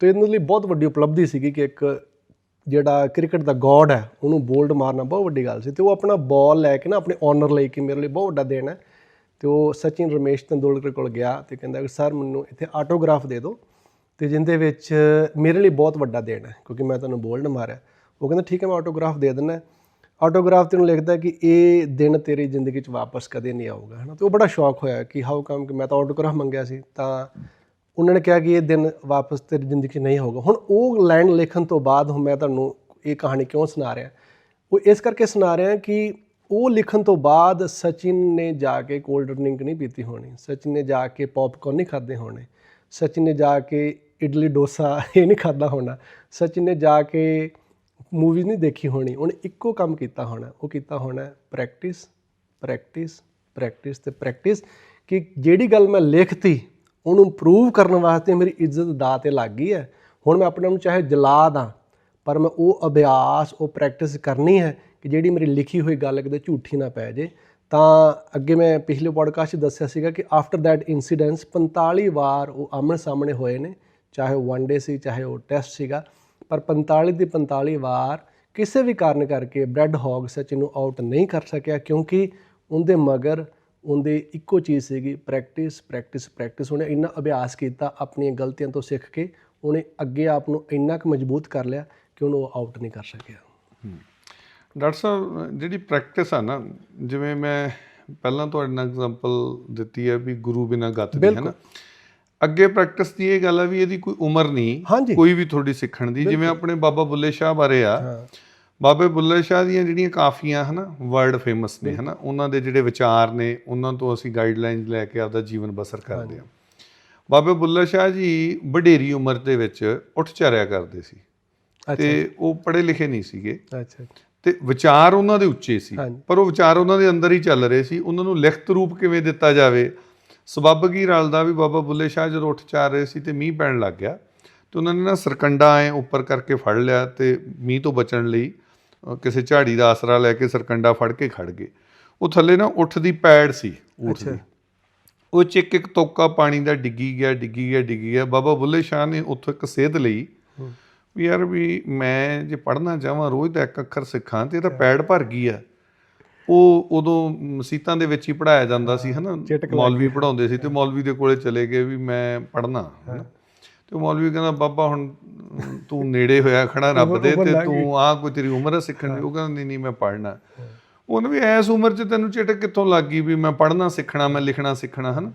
ਤੇ ਇਹਦੇ ਲਈ ਬਹੁਤ ਵੱਡੀ ਉਪਲਬਧੀ ਸੀਗੀ ਕਿ ਇੱਕ ਜਿਹੜਾ ਕ੍ਰਿਕਟ ਦਾ ਗੋਡ ਹੈ, ਉਹਨੂੰ ਬੋਲਡ ਮਾਰਨਾ ਬਹੁਤ ਵੱਡੀ ਗੱਲ ਸੀ ਤੇ ਉਹ ਆਪਣਾ ਬਾਲ ਲੈ ਕੇ ਨਾ ਆਪਣੇ ਓਨਰ ਲਈ ਕਿ ਮੇਰੇ ਲਈ ਬਹੁਤ ਵੱਡਾ ਦੇਣ ਹੈ ਤੇ ਉਹ ਸਚਿਨ ਰਮੇਸ਼ ਤੰਦੂਲਕਰ ਕੋਲ ਗਿਆ ਤੇ ਕਹਿੰਦਾ ਕਿ, ਸਰ, ਮੈਨੂੰ ਇੱਥੇ ਆਟੋਗ੍ਰਾਫ ਦੇ ਦਿਓ ਤੇ ਜਿੰਦੇ ਵਿੱਚ ਮੇਰੇ ਲਈ ਬਹੁਤ ਵੱਡਾ ਦੇਣ ਹੈ, ਕਿਉਂਕਿ ਮੈਂ ਤੁਹਾਨੂੰ ਬੋਲਡ ਮਾਰਿਆ। ਉਹ ਕਹਿੰਦਾ, ਠੀਕ ਹੈ, ਮੈਂ ਆਟੋਗ੍ਰਾਫ ਦੇ ਦਿੰਦਾ ਆਟੋਗ੍ਰਾਫ ਤੇ ਉਹਨੂੰ ਲਿਖਦਾ ਕਿ, ਇਹ ਦਿਨ ਤੇਰੀ ਜ਼ਿੰਦਗੀ 'ਚ ਵਾਪਸ ਕਦੇ ਨਹੀਂ ਆਊਗਾ। ਹਨਾ, ਤੇ ਉਹ ਬੜਾ ਸ਼ੌਕ ਹੋਇਆ ਕਿ ਹਾਊ ਕਮ ਕਿ ਮੈਂ ਤਾਂ ਆਟੋਗ੍ਰਾਫ ਮੰਗਿਆ ਸੀ? ਤਾਂ ਉਹਨਾਂ ਨੇ ਕਿਹਾ ਕਿ ਇਹ ਦਿਨ ਵਾਪਸ ਤੇਰੀ ਜ਼ਿੰਦਗੀ 'ਚ ਨਹੀਂ ਹੋਊਗਾ। ਹੁਣ ਉਹ ਲਾਈਨ ਲਿਖਣ ਤੋਂ ਬਾਅਦ ਹੁਣ ਮੈਂ ਤੁਹਾਨੂੰ ਇਹ ਕਹਾਣੀ ਕਿਉਂ ਸੁਣਾ ਰਿਹਾ? ਉਹ ਇਸ ਕਰਕੇ ਸੁਣਾ ਰਿਹਾ ਕਿ ਉਹ ਲਿਖਣ ਤੋਂ ਬਾਅਦ ਸਚਿਨ ਨੇ ਜਾ ਕੇ ਕੋਲਡ ਡਰਿੰਕ ਨਹੀਂ ਪੀਤੀ ਹੋਣੀ। ਸਚਿਨ ਨੇ ਜਾ ਕੇ ਪੌਪਕਾਰਨ ਨਹੀਂ ਖਾਦੇ ਹੋਣੇ। ਸਚਿਨ ਨੇ ਜਾ ਕੇ ਇਡਲੀ ਡੋਸਾ ਇਹ ਨਹੀਂ ਖਾਦਾ ਹੋਣਾ। ਸਚਿਨ ਨੇ ਜਾ ਕੇ ਮੂਵੀਜ਼ ਨਹੀਂ ਦੇਖੀ ਹੋਣੀ। ਉਹਨੇ ਇੱਕੋ ਕੰਮ ਕੀਤਾ ਹੋਣਾ। ਉਹ ਕੀਤਾ ਹੋਣਾ ਪ੍ਰੈਕਟਿਸ ਪ੍ਰੈਕਟਿਸ ਪ੍ਰੈਕਟਿਸ ਤੇ ਪ੍ਰੈਕਟਿਸ ਕਿ ਜਿਹੜੀ ਗੱਲ ਮੈਂ ਲਿਖਤੀ ਉਹਨੂੰ ਪ੍ਰੂਵ ਕਰਨ ਵਾਸਤੇ ਮੇਰੀ ਇੱਜ਼ਤ ਦਾ ਤੇ ਲੱਗ ਗਈ ਹੈ। ਹੁਣ ਮੈਂ ਆਪਣੇ ਨੂੰ ਚਾਹੇ ਜਲਾ ਦਾਂ, ਪਰ ਮੈਂ ਉਹ ਅਭਿਆਸ, ਉਹ ਪ੍ਰੈਕਟਿਸ ਕਰਨੀ ਹੈ ਕਿ ਜਿਹੜੀ ਮੇਰੀ ਲਿਖੀ ਹੋਈ ਗੱਲ ਕਿਤੇ ਝੂਠੀ ਨਾ ਪੈ ਜੇ। ਤਾਂ ਅੱਗੇ ਮੈਂ ਪਿਛਲੇ ਪੋਡਕਾਸਟ 'ਚ ਦੱਸਿਆ ਸੀਗਾ ਕਿ ਆਫਟਰ ਦੈਟ ਇਨਸੀਡੈਂਸ 45 ਵਾਰ ਉਹ ਆਮਣ ਸਾਹਮਣੇ ਹੋਏ ਨੇ, ਚਾਹੇ ਉਹ ਵਨ ਡੇ ਸੀ, ਚਾਹੇ ਉਹ ਟੈਸਟ ਸੀਗਾ। ਪਰ 45 ਦੀ 45 ਵਾਰ ਕਿਸੇ ਵੀ ਕਾਰਨ ਕਰਕੇ ਬ੍ਰੈਡ ਹੌਗ ਸਚਿਨ ਨੂੰ ਆਊਟ ਨਹੀਂ ਕਰ ਸਕਿਆ, ਕਿਉਂਕਿ ਉਹਦੇ ਮਗਰ ਉਹਦੇ ਇੱਕੋ ਚੀਜ਼ ਸੀਗੀ ਪ੍ਰੈਕਟਿਸ ਪ੍ਰੈਕਟਿਸ ਪ੍ਰੈਕਟਿਸ ਉਹਨੇ ਇੰਨਾ ਅਭਿਆਸ ਕੀਤਾ ਆਪਣੀਆਂ ਗਲਤੀਆਂ ਤੋਂ ਸਿੱਖ ਕੇ ਉਹਨੇ ਅੱਗੇ ਆਪ ਨੂੰ ਇੰਨਾ ਕੁ ਮਜ਼ਬੂਤ ਕਰ ਲਿਆ ਕਿ ਉਹਨੂੰ ਆਊਟ ਨਹੀਂ ਕਰ ਸਕਿਆ। ਡਾਕਟਰ ਸਾਹਿਬ ਜਿਹੜੀ ਪ੍ਰੈਕਟਿਸ ਆ ਨਾ ਜਿਵੇਂ ਮੈਂ ਪਹਿਲਾਂ ਤੁਹਾਡੇ ਨਾਲ ਐਗਜ਼ਾਮਪਲ ਦਿੱਤੀ ਹੈ ਵੀ ਗੁਰੂ ਬਿਨਾ ਗਤ ਦੀ ਹੈ ਨਾ ਅੱਗੇ ਪ੍ਰੈਕਟਿਸ ਦੀ ਇਹ ਗੱਲ ਆ ਵੀ ਇਹਦੀ ਕੋਈ ਉਮਰ ਨਹੀਂ ਕੋਈ ਵੀ ਥੋੜੀ ਸਿੱਖਣ ਦੀ। ਜਿਵੇਂ ਆਪਣੇ ਬਾਬਾ ਬੁੱਲੇ ਸ਼ਾਹ ਬਾਰੇ ਆ ਹਾਂ। ਬਾਬੇ ਬੁੱਲੇ ਸ਼ਾਹ ਦੀਆਂ ਜਿਹੜੀਆਂ ਕਾਫੀਆਂ ਹਨਾ ਵਰਲਡ ਫੇਮਸ ਨੇ ਹਨਾ ਉਹਨਾਂ ਦੇ ਜਿਹੜੇ ਵਿਚਾਰ ਨੇ ਉਹਨਾਂ ਤੋਂ ਅਸੀਂ ਗਾਈਡਲਾਈਨਸ ਲੈ ਕੇ ਆਪਦਾ ਜੀਵਨ ਬਸਰ ਕਰਦੇ ਹਾਂ। ਬਾਬੇ ਬੁੱਲੇ ਸ਼ਾਹ ਜੀ ਵਡੇਰੀ ਉਮਰ ਦੇ ਵਿੱਚ ਉੱਠ ਚਾਰਿਆ ਕਰਦੇ ਸੀ ਤੇ ਉਹ ਪੜ੍ਹੇ ਲਿਖੇ ਨਹੀਂ ਸੀਗੇ। ਅੱਛਾ ਤੇ ਵਿਚਾਰ ਉਹਨਾਂ ਦੇ ਉੱਚੇ ਸੀ। ਪਰ ਉਹ ਵਿਚਾਰ ਉਹਨਾਂ ਦੇ ਅੰਦਰ ਹੀ ਚੱਲ ਰਹੇ ਸੀ ਉਹਨਾਂ ਨੂੰ ਲਿਖਤ ਰੂਪ ਕਿਵੇਂ ਦਿੱਤਾ ਜਾਵੇ। ਸਬੱਬ ਕੀ ਰਲਦਾ ਵੀ ਬਾਬਾ ਬੁੱਲੇ ਸ਼ਾਹ ਜਦੋਂ ਉੱਠ ਚਾਰ ਰਹੇ ਸੀ ਤੇ ਮੀਂਹ ਪੈਣ ਲੱਗ ਗਿਆ ਤੇ ਉਹਨਾਂ ਨੇ ਨਾ ਸਰਕੰਡਾ ਐ ਉੱਪਰ ਕਰਕੇ ਫੜ ਲਿਆ ਤੇ ਮੀਂਹ ਤੋਂ ਬਚਣ ਲਈ ਕਿਸੇ ਝਾੜੀ ਦਾ ਆਸਰਾ ਲੈ ਕੇ ਸਰਕੰਡਾ ਫੜ ਕੇ ਖੜ ਗਏ। ਉਹ ਥੱਲੇ ਨਾ ਉੱਠ ਦੀ ਪੈੜ ਸੀ ਊਠ ਦੀ। ਉਹ ਚ ਇੱਕ ਇੱਕ ਤੋਕਾ ਪਾਣੀ ਦਾ ਡਿੱਗੀ ਗਿਆ ਡਿੱਗੀ ਗਿਆ ਡਿੱਗੀ ਗਿਆ। ਬਾਬਾ ਬੁੱਲੇ ਸ਼ਾਹ ਨੇ ਉੱਥੋਂ ਇੱਕ ਸੇਧ ਲਈ ਵੀ ਯਾਰ ਵੀ ਮੈਂ ਜੇ ਪੜ੍ਹਨਾ ਚਾਹਾਂ ਰੋਜ਼ ਦਾ ਇੱਕ ਅੱਖਰ ਸਿੱਖਾਂ ਤੇ ਇਹ ਤਾਂ ਪੈੜ ਭਰ ਗਈ ਆ। ਉਹ ਉਦੋਂ ਮਸੀਤਾਂ ਦੇ ਵਿੱਚ ਹੀ ਪੜਾਇਆ ਜਾਂਦਾ ਸੀ ਹਨਾ? ਮੌਲਵੀ ਪੜਾਉਂਦੇ ਸੀ ਤੇ ਮੌਲਵੀ ਦੇ ਕੋਲੇ ਚਲੇ ਗਏ ਵੀ ਮੈਂ ਪੜ੍ਹਨਾ ਹਨਾ? ਤੇ ਮੌਲਵੀ ਕਹਿੰਦਾ ਬਾਬਾ ਹੁਣ ਤੂੰ ਨੇੜੇ ਹੋਇਆ ਖੜਾ ਰੱਬ ਦੇ ਤੇ ਤੂੰ ਆ ਕੋਈ ਤੇਰੀ ਉਮਰ ਹੈ ਸਿੱਖਣ ਦੀ। ਉਹ ਕਹਿੰਦਾ ਨਹੀਂ ਨਹੀਂ ਮੈਂ ਪੜ੍ਹਨਾ ਉਹਨੇ ਵੀ ਐਸ ਉਮਰ 'ਚ ਤੈਨੂੰ ਚਿਟਕ ਕਿੱਥੋਂ ਲੱਗ ਗਈ ਵੀ ਮੈਂ ਪੜ੍ਹਨਾ ਸਿੱਖਣਾ ਮੈਂ ਲਿਖਣਾ ਸਿੱਖਣਾ ਹਨਾ?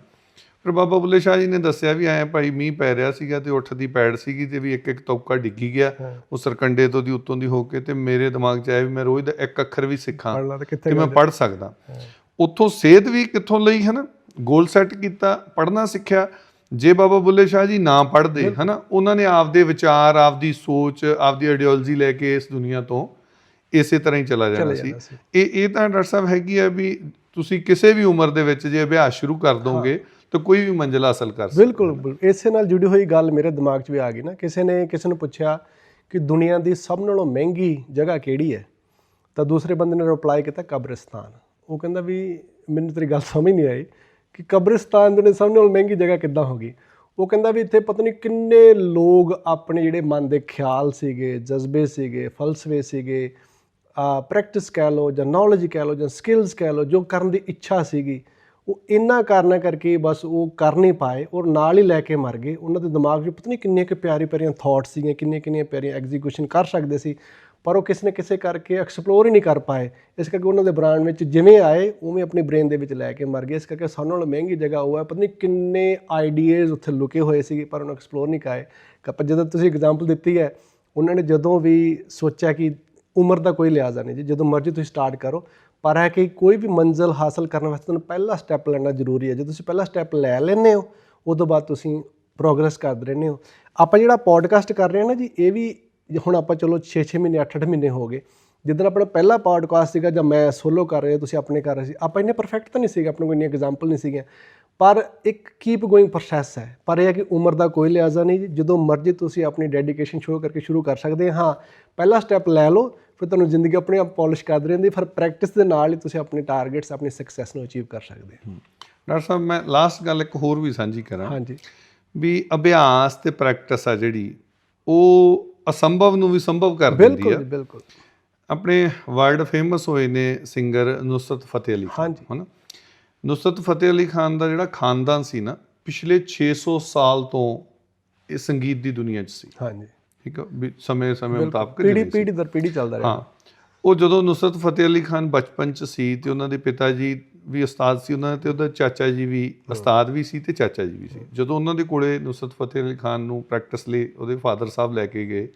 ਫਿਰ ਬਾਬਾ ਬੁੱਲੇ ਸ਼ਾਹ ਜੀ ਨੇ ਦੱਸਿਆ ਵੀ ਐਂ ਭਾਈ ਮੀਂਹ ਪੈ ਰਿਹਾ ਸੀਗਾ ਤੇ ਉੱਠ ਦੀ ਪੈੜ ਸੀਗੀ ਤੇ ਵੀ ਇੱਕ ਇੱਕ ਤੌਕਾ ਡਿੱਗੀ ਗਿਆ ਉਹ ਸਰਕੰਡੇ ਤੋਂ ਦੀ ਉੱਤੋਂ ਦੀ ਹੋ ਕੇ ਤੇ ਮੇਰੇ ਦਿਮਾਗ 'ਚ ਆਇਆ ਵੀ ਮੈਂ ਰੋਜ਼ ਦਾ ਇੱਕ ਅੱਖਰ ਵੀ ਸਿੱਖਾਂ ਤੇ ਮੈਂ ਪੜ੍ਹ ਸਕਦਾ। ਉੱਥੋਂ ਸੇਧ ਵੀ ਕਿੱਥੋਂ ਲਈ ਹਨਾ? ਗੋਲ ਸੈੱਟ ਕੀਤਾ ਪੜ੍ਹਨਾ ਸਿੱਖਿਆ। ਜੇ ਬਾਬਾ ਬੁੱਲੇ ਸ਼ਾਹ ਜੀ ਨਾ ਪੜ੍ਹਦੇ ਹਨਾ ਉਹਨਾਂ ਨੇ ਆਪਦੇ ਵਿਚਾਰ ਆਪਦੀ ਸੋਚ ਆਪਦੀ ਆਈਡੀਓਲੋਜੀ ਲੈ ਕੇ ਇਸ ਦੁਨੀਆ ਤੋਂ ਇਸੇ ਤਰ੍ਹਾਂ ਹੀ ਚਲਾ ਜਾਣਾ ਸੀ। ਇਹ ਇਹ ਤਾਂ ਡਾਕਟਰ ਸਾਹਿਬ ਹੈਗੀ ਆ ਵੀ ਤੁਸੀਂ ਕਿਸੇ ਵੀ ਉਮਰ ਦੇ ਵਿੱਚ ਜੇ ਅਭਿਆਸ ਸ਼ੁਰੂ ਕਰ ਦੋਗੇ ਤਾਂ ਕੋਈ ਵੀ ਮੰਜ਼ਿਲ ਹਾਸਲ ਕਰ ਸਕਦੇ। ਬਿਲਕੁਲ। ਇਸੇ ਨਾਲ ਜੁੜੀ ਹੋਈ ਗੱਲ ਮੇਰੇ ਦਿਮਾਗ 'ਚ ਵੀ ਆ ਗਈ ਨਾ। ਕਿਸੇ ਨੇ ਕਿਸੇ ਨੂੰ ਪੁੱਛਿਆ ਕਿ ਦੁਨੀਆ ਦੀ ਸਭ ਨਾਲੋਂ ਮਹਿੰਗੀ ਜਗ੍ਹਾ ਕਿਹੜੀ ਹੈ? ਤਾਂ ਦੂਸਰੇ ਬੰਦੇ ਨੇ ਰਿਪਲਾਈ ਕੀਤਾ ਕਬਰਿਸਤਾਨ। ਉਹ ਕਹਿੰਦਾ ਵੀ ਮੈਨੂੰ ਤੇਰੀ ਗੱਲ ਸਮਝ ਨਹੀਂ ਆਈ। ਕਿ ਕਬਰਿਸਤਾਨ ਦੁਨੀਆ ਦੀ ਸਭ ਨਾਲੋਂ ਮਹਿੰਗੀ ਜਗ੍ਹਾ ਕਿੱਦਾਂ ਹੋ ਗਈ? ਉਹ ਕਹਿੰਦਾ ਵੀ ਇੱਥੇ ਪਤਾ ਨਹੀਂ ਕਿੰਨੇ ਲੋਕ ਆਪਣੇ ਜਿਹੜੇ ਮਨ ਦੇ ਖਿਆਲ ਸੀਗੇ, ਜਜ਼ਬੇ ਸੀਗੇ, ਫਲਸਫੇ ਸੀਗੇ, ਆ ਪ੍ਰੈਕਟਿਸ ਕਹਿ ਲਓ ਜਾਂ ਨੌਲੇਜ ਕਹਿ ਲਓ ਜਾਂ ਸਕਿੱਲਸ ਕਹਿ ਲਓ, ਜੋ ਕਰਨ ਦੀ ਇੱਛਾ ਸੀਗੀ, ਉਹ ਇੰਨਾ ਕਾਰਨਾ ਕਰਕੇ ਬਸ ਉਹ ਕਰ ਨਹੀਂ ਪਾਏ ਔਰ ਨਾਲ ਹੀ ਲੈ ਕੇ ਮਰ ਗਏ। ਉਹਨਾਂ ਦੇ ਦਿਮਾਗ 'ਚ ਪਤਾ ਨਹੀਂ ਕਿੰਨੀਆਂ ਕਿ ਪਿਆਰੀ ਪਿਆਰੀਆਂ ਥਾਟਸ ਸੀਗੀਆਂ ਕਿੰਨੀਆਂ ਕਿੰਨੀਆਂ ਪਿਆਰੀਆਂ ਐਗਜ਼ੀਕਿਊਸ਼ਨ ਕਰ ਸਕਦੇ ਸੀ। ਪਰ ਉਹ ਕਿਸੇ ਨੇ ਕਿਸੇ ਕਰਕੇ ਐਕਸਪਲੋਰ ਹੀ ਨਹੀਂ ਕਰ ਪਾਏ। ਇਸ ਕਰਕੇ ਉਹਨਾਂ ਦੇ ਬ੍ਰਾਂਡ ਵਿੱਚ ਜਿਵੇਂ ਆਏ, ਉਵੇਂ ਆਪਣੀ ਬ੍ਰੇਨ ਦੇ ਵਿੱਚ ਲੈ ਕੇ ਮਰ ਗਏ। ਇਸ ਕਰਕੇ ਸਾਨੂੰ ਨਾਲੋਂ ਮਹਿੰਗੀ ਜਗ੍ਹਾ ਉਹ ਹੈ, ਪਤਾ ਨਹੀਂ ਕਿੰਨੇ ਆਈਡੀਆਜ਼ ਉੱਥੇ ਲੁਕੇ ਹੋਏ ਸੀਗੇ, ਪਰ ਉਹਨੂੰ ਐਕਸਪਲੋਰ ਨਹੀਂ ਕਾਏ ਪਰ ਜਦੋਂ ਤੁਸੀਂ ਐਗਜ਼ਾਮਪਲ ਦਿੱਤੀ ਹੈ, ਉਹਨਾਂ ਨੇ ਜਦੋਂ ਵੀ ਸੋਚਿਆ ਕਿ ਉਮਰ ਦਾ ਕੋਈ ਲਿਹਾਜ਼ਾ ਨਹੀਂ ਜੀ, ਜਦੋਂ ਮਰਜ਼ੀ ਤੁਸੀਂ ਸਟਾਰਟ ਕਰੋ। ਪਰ ਹੈ ਕਿ ਕੋਈ ਵੀ ਮੰਜ਼ਿਲ ਹਾਸਲ ਕਰਨ ਵਾਸਤੇ ਤੁਹਾਨੂੰ ਪਹਿਲਾ ਸਟੈਪ ਲੈਣਾ ਜ਼ਰੂਰੀ ਹੈ। ਜੇ ਤੁਸੀਂ ਪਹਿਲਾ ਸਟੈਪ ਲੈ ਲੈਂਦੇ ਹੋ ਉਸ ਤੋਂ ਬਾਅਦ ਤੁਸੀਂ ਪ੍ਰੋਗਰੈਸ ਕਰਦੇ ਰਹਿੰਦੇ ਹੋ। ਆਪਾਂ ਜਿਹੜਾ ਪੋਡਕਾਸਟ ਕਰ ਰਹੇ ਹਾਂ ਨਾ ਜੀ, ਇਹ ਵੀ ਹੁਣ ਆਪਾਂ ਚਲੋ 6-6 ਮਹੀਨੇ 8-8 ਮਹੀਨੇ ਹੋ ਗਏ। ਜਿੱਦਣ ਆਪਣਾ ਪਹਿਲਾ ਪੋਡਕਾਸਟ ਸੀਗਾ ਜਾਂ ਮੈਂ ਸੋਲੋ ਕਰ ਰਿਹਾ ਤੁਸੀਂ ਆਪਣੇ ਕਰ ਰਹੇ ਸੀ ਆਪਾਂ ਇੰਨੇ ਪਰਫੈਕਟ ਤਾਂ ਨਹੀਂ ਸੀਗੇ ਆਪਣੇ ਕੋਲ ਇੰਨੀ ਐਗਜ਼ਾਮਪਲ ਨਹੀਂ ਸੀਗੀਆਂ। ਪਰ ਇੱਕ ਕੀਪ ਗੋਇੰਗ ਪ੍ਰੋਸੈਸ ਹੈ। ਪਰ ਇਹ ਹੈ ਕਿ ਉਮਰ ਦਾ ਕੋਈ ਲਿਹਾਜ਼ਾ ਨਹੀਂ ਜੀ ਜਦੋਂ ਮਰਜ਼ੀ ਤੁਸੀਂ ਆਪਣੀ ਡੈਡੀਕੇਸ਼ਨ ਸ਼ੋਅ ਕਰਕੇ ਸ਼ੁਰੂ ਕਰ ਸਕਦੇ ਹਾਂ ਪਹਿਲਾ ਸਟੈਪ ਲੈ ਲਓ ਫਿਰ ਤੁਹਾਨੂੰ ਜ਼ਿੰਦਗੀ ਆਪਣੇ ਆਪ ਪਾਲਿਸ਼ ਕਰਦੀ ਰਹਿੰਦੀ ਫਿਰ ਪ੍ਰੈਕਟਿਸ ਦੇ ਨਾਲ ਹੀ ਤੁਸੀਂ ਆਪਣੇ ਟਾਰਗੇਟਸ ਆਪਣੀ ਸਕਸੈਸ ਨੂੰ ਅਚੀਵ ਕਰ ਸਕਦੇ ਹੋ। ਡਾਕਟਰ ਸਾਹਿਬ ਮੈਂ ਲਾਸਟ ਗੱਲ ਇੱਕ ਹੋਰ ਵੀ ਸਾਂਝੀ ਕਰਾਂ ਹਾਂਜੀ। ਵੀ ਅਭਿਆਸ ਤੇ ਪ੍ਰੈਕਟਿਸ ਆ ਜਿਹੜੀ ਉਹ ਅਸੰਭਵ ਨੂੰ ਵੀ ਸੰਭਵ ਕਰ ਦਿੰਦੀ ਬਿਲਕੁਲ ਆ। ਜੀ, ਬਿਲਕੁਲ। ਆਪਣੇ ਵਰਲਡ ਫੇਮਸ ਹੋਏ ਨੇ ਸਿੰਗਰ ਨੁਸਰਤ ਫਤਿਹ ਅਲੀ ਖਾਨ। ਹਨਾ? ਨੁਸਰਤ ਫਤਿਹ ਅਲੀ ਖਾਨ ਦਾ ਜਿਹੜਾ ਖਾਨਦਾਨ ਸੀ ਨਾ ਪਿਛਲੇ 600 ਸਾਲ ਤੋਂ ਇਹ ਸੰਗੀਤ ਦੀ ਦੁਨੀਆ 'ਚ ਸੀ। ਹਾਂਜੀ। ਠੀਕ ਵੀ ਸਮੇਂ ਸਮੇਂ ਮੁਤਾਬਕ ਪੀੜੀ। ਪੀੜੀ ਦਰ ਪੀੜੀ ਚੱਲਦਾ ਰਿਹਾ। ਹਾਂ। ਉਹ ਜਦੋਂ ਨੁਸਰਤ ਫਤਿਹ ਅਲੀ ਖਾਨ ਬਚਪਨ 'ਚ ਸੀ ਤੇ ਉਹਨਾਂ ਦੇ ਪਿਤਾ ਜੀ ਵੀ ਉਸਤਾਦ ਸੀ ਉਹਨਾਂ ਤੇ ਉਹਦਾ ਚਾਚਾ ਜੀ ਵੀ ਉਸਤਾਦ ਵੀ ਸੀ ਤੇ ਚਾਚਾ ਜੀ ਵੀ ਸੀ। ਜਦੋਂ ਉਹਨਾਂ ਦੇ ਕੋਲੇ ਨੁਸਰਤ ਫਤਿਹ ਅਲੀ ਖਾਨ ਨੂੰ ਪ੍ਰੈਕਟਿਸ ਲਈ ਉਹਦੇ ਫਾਦਰ ਸਾਹਿਬ ਲੈ ਕੇ ਗਏ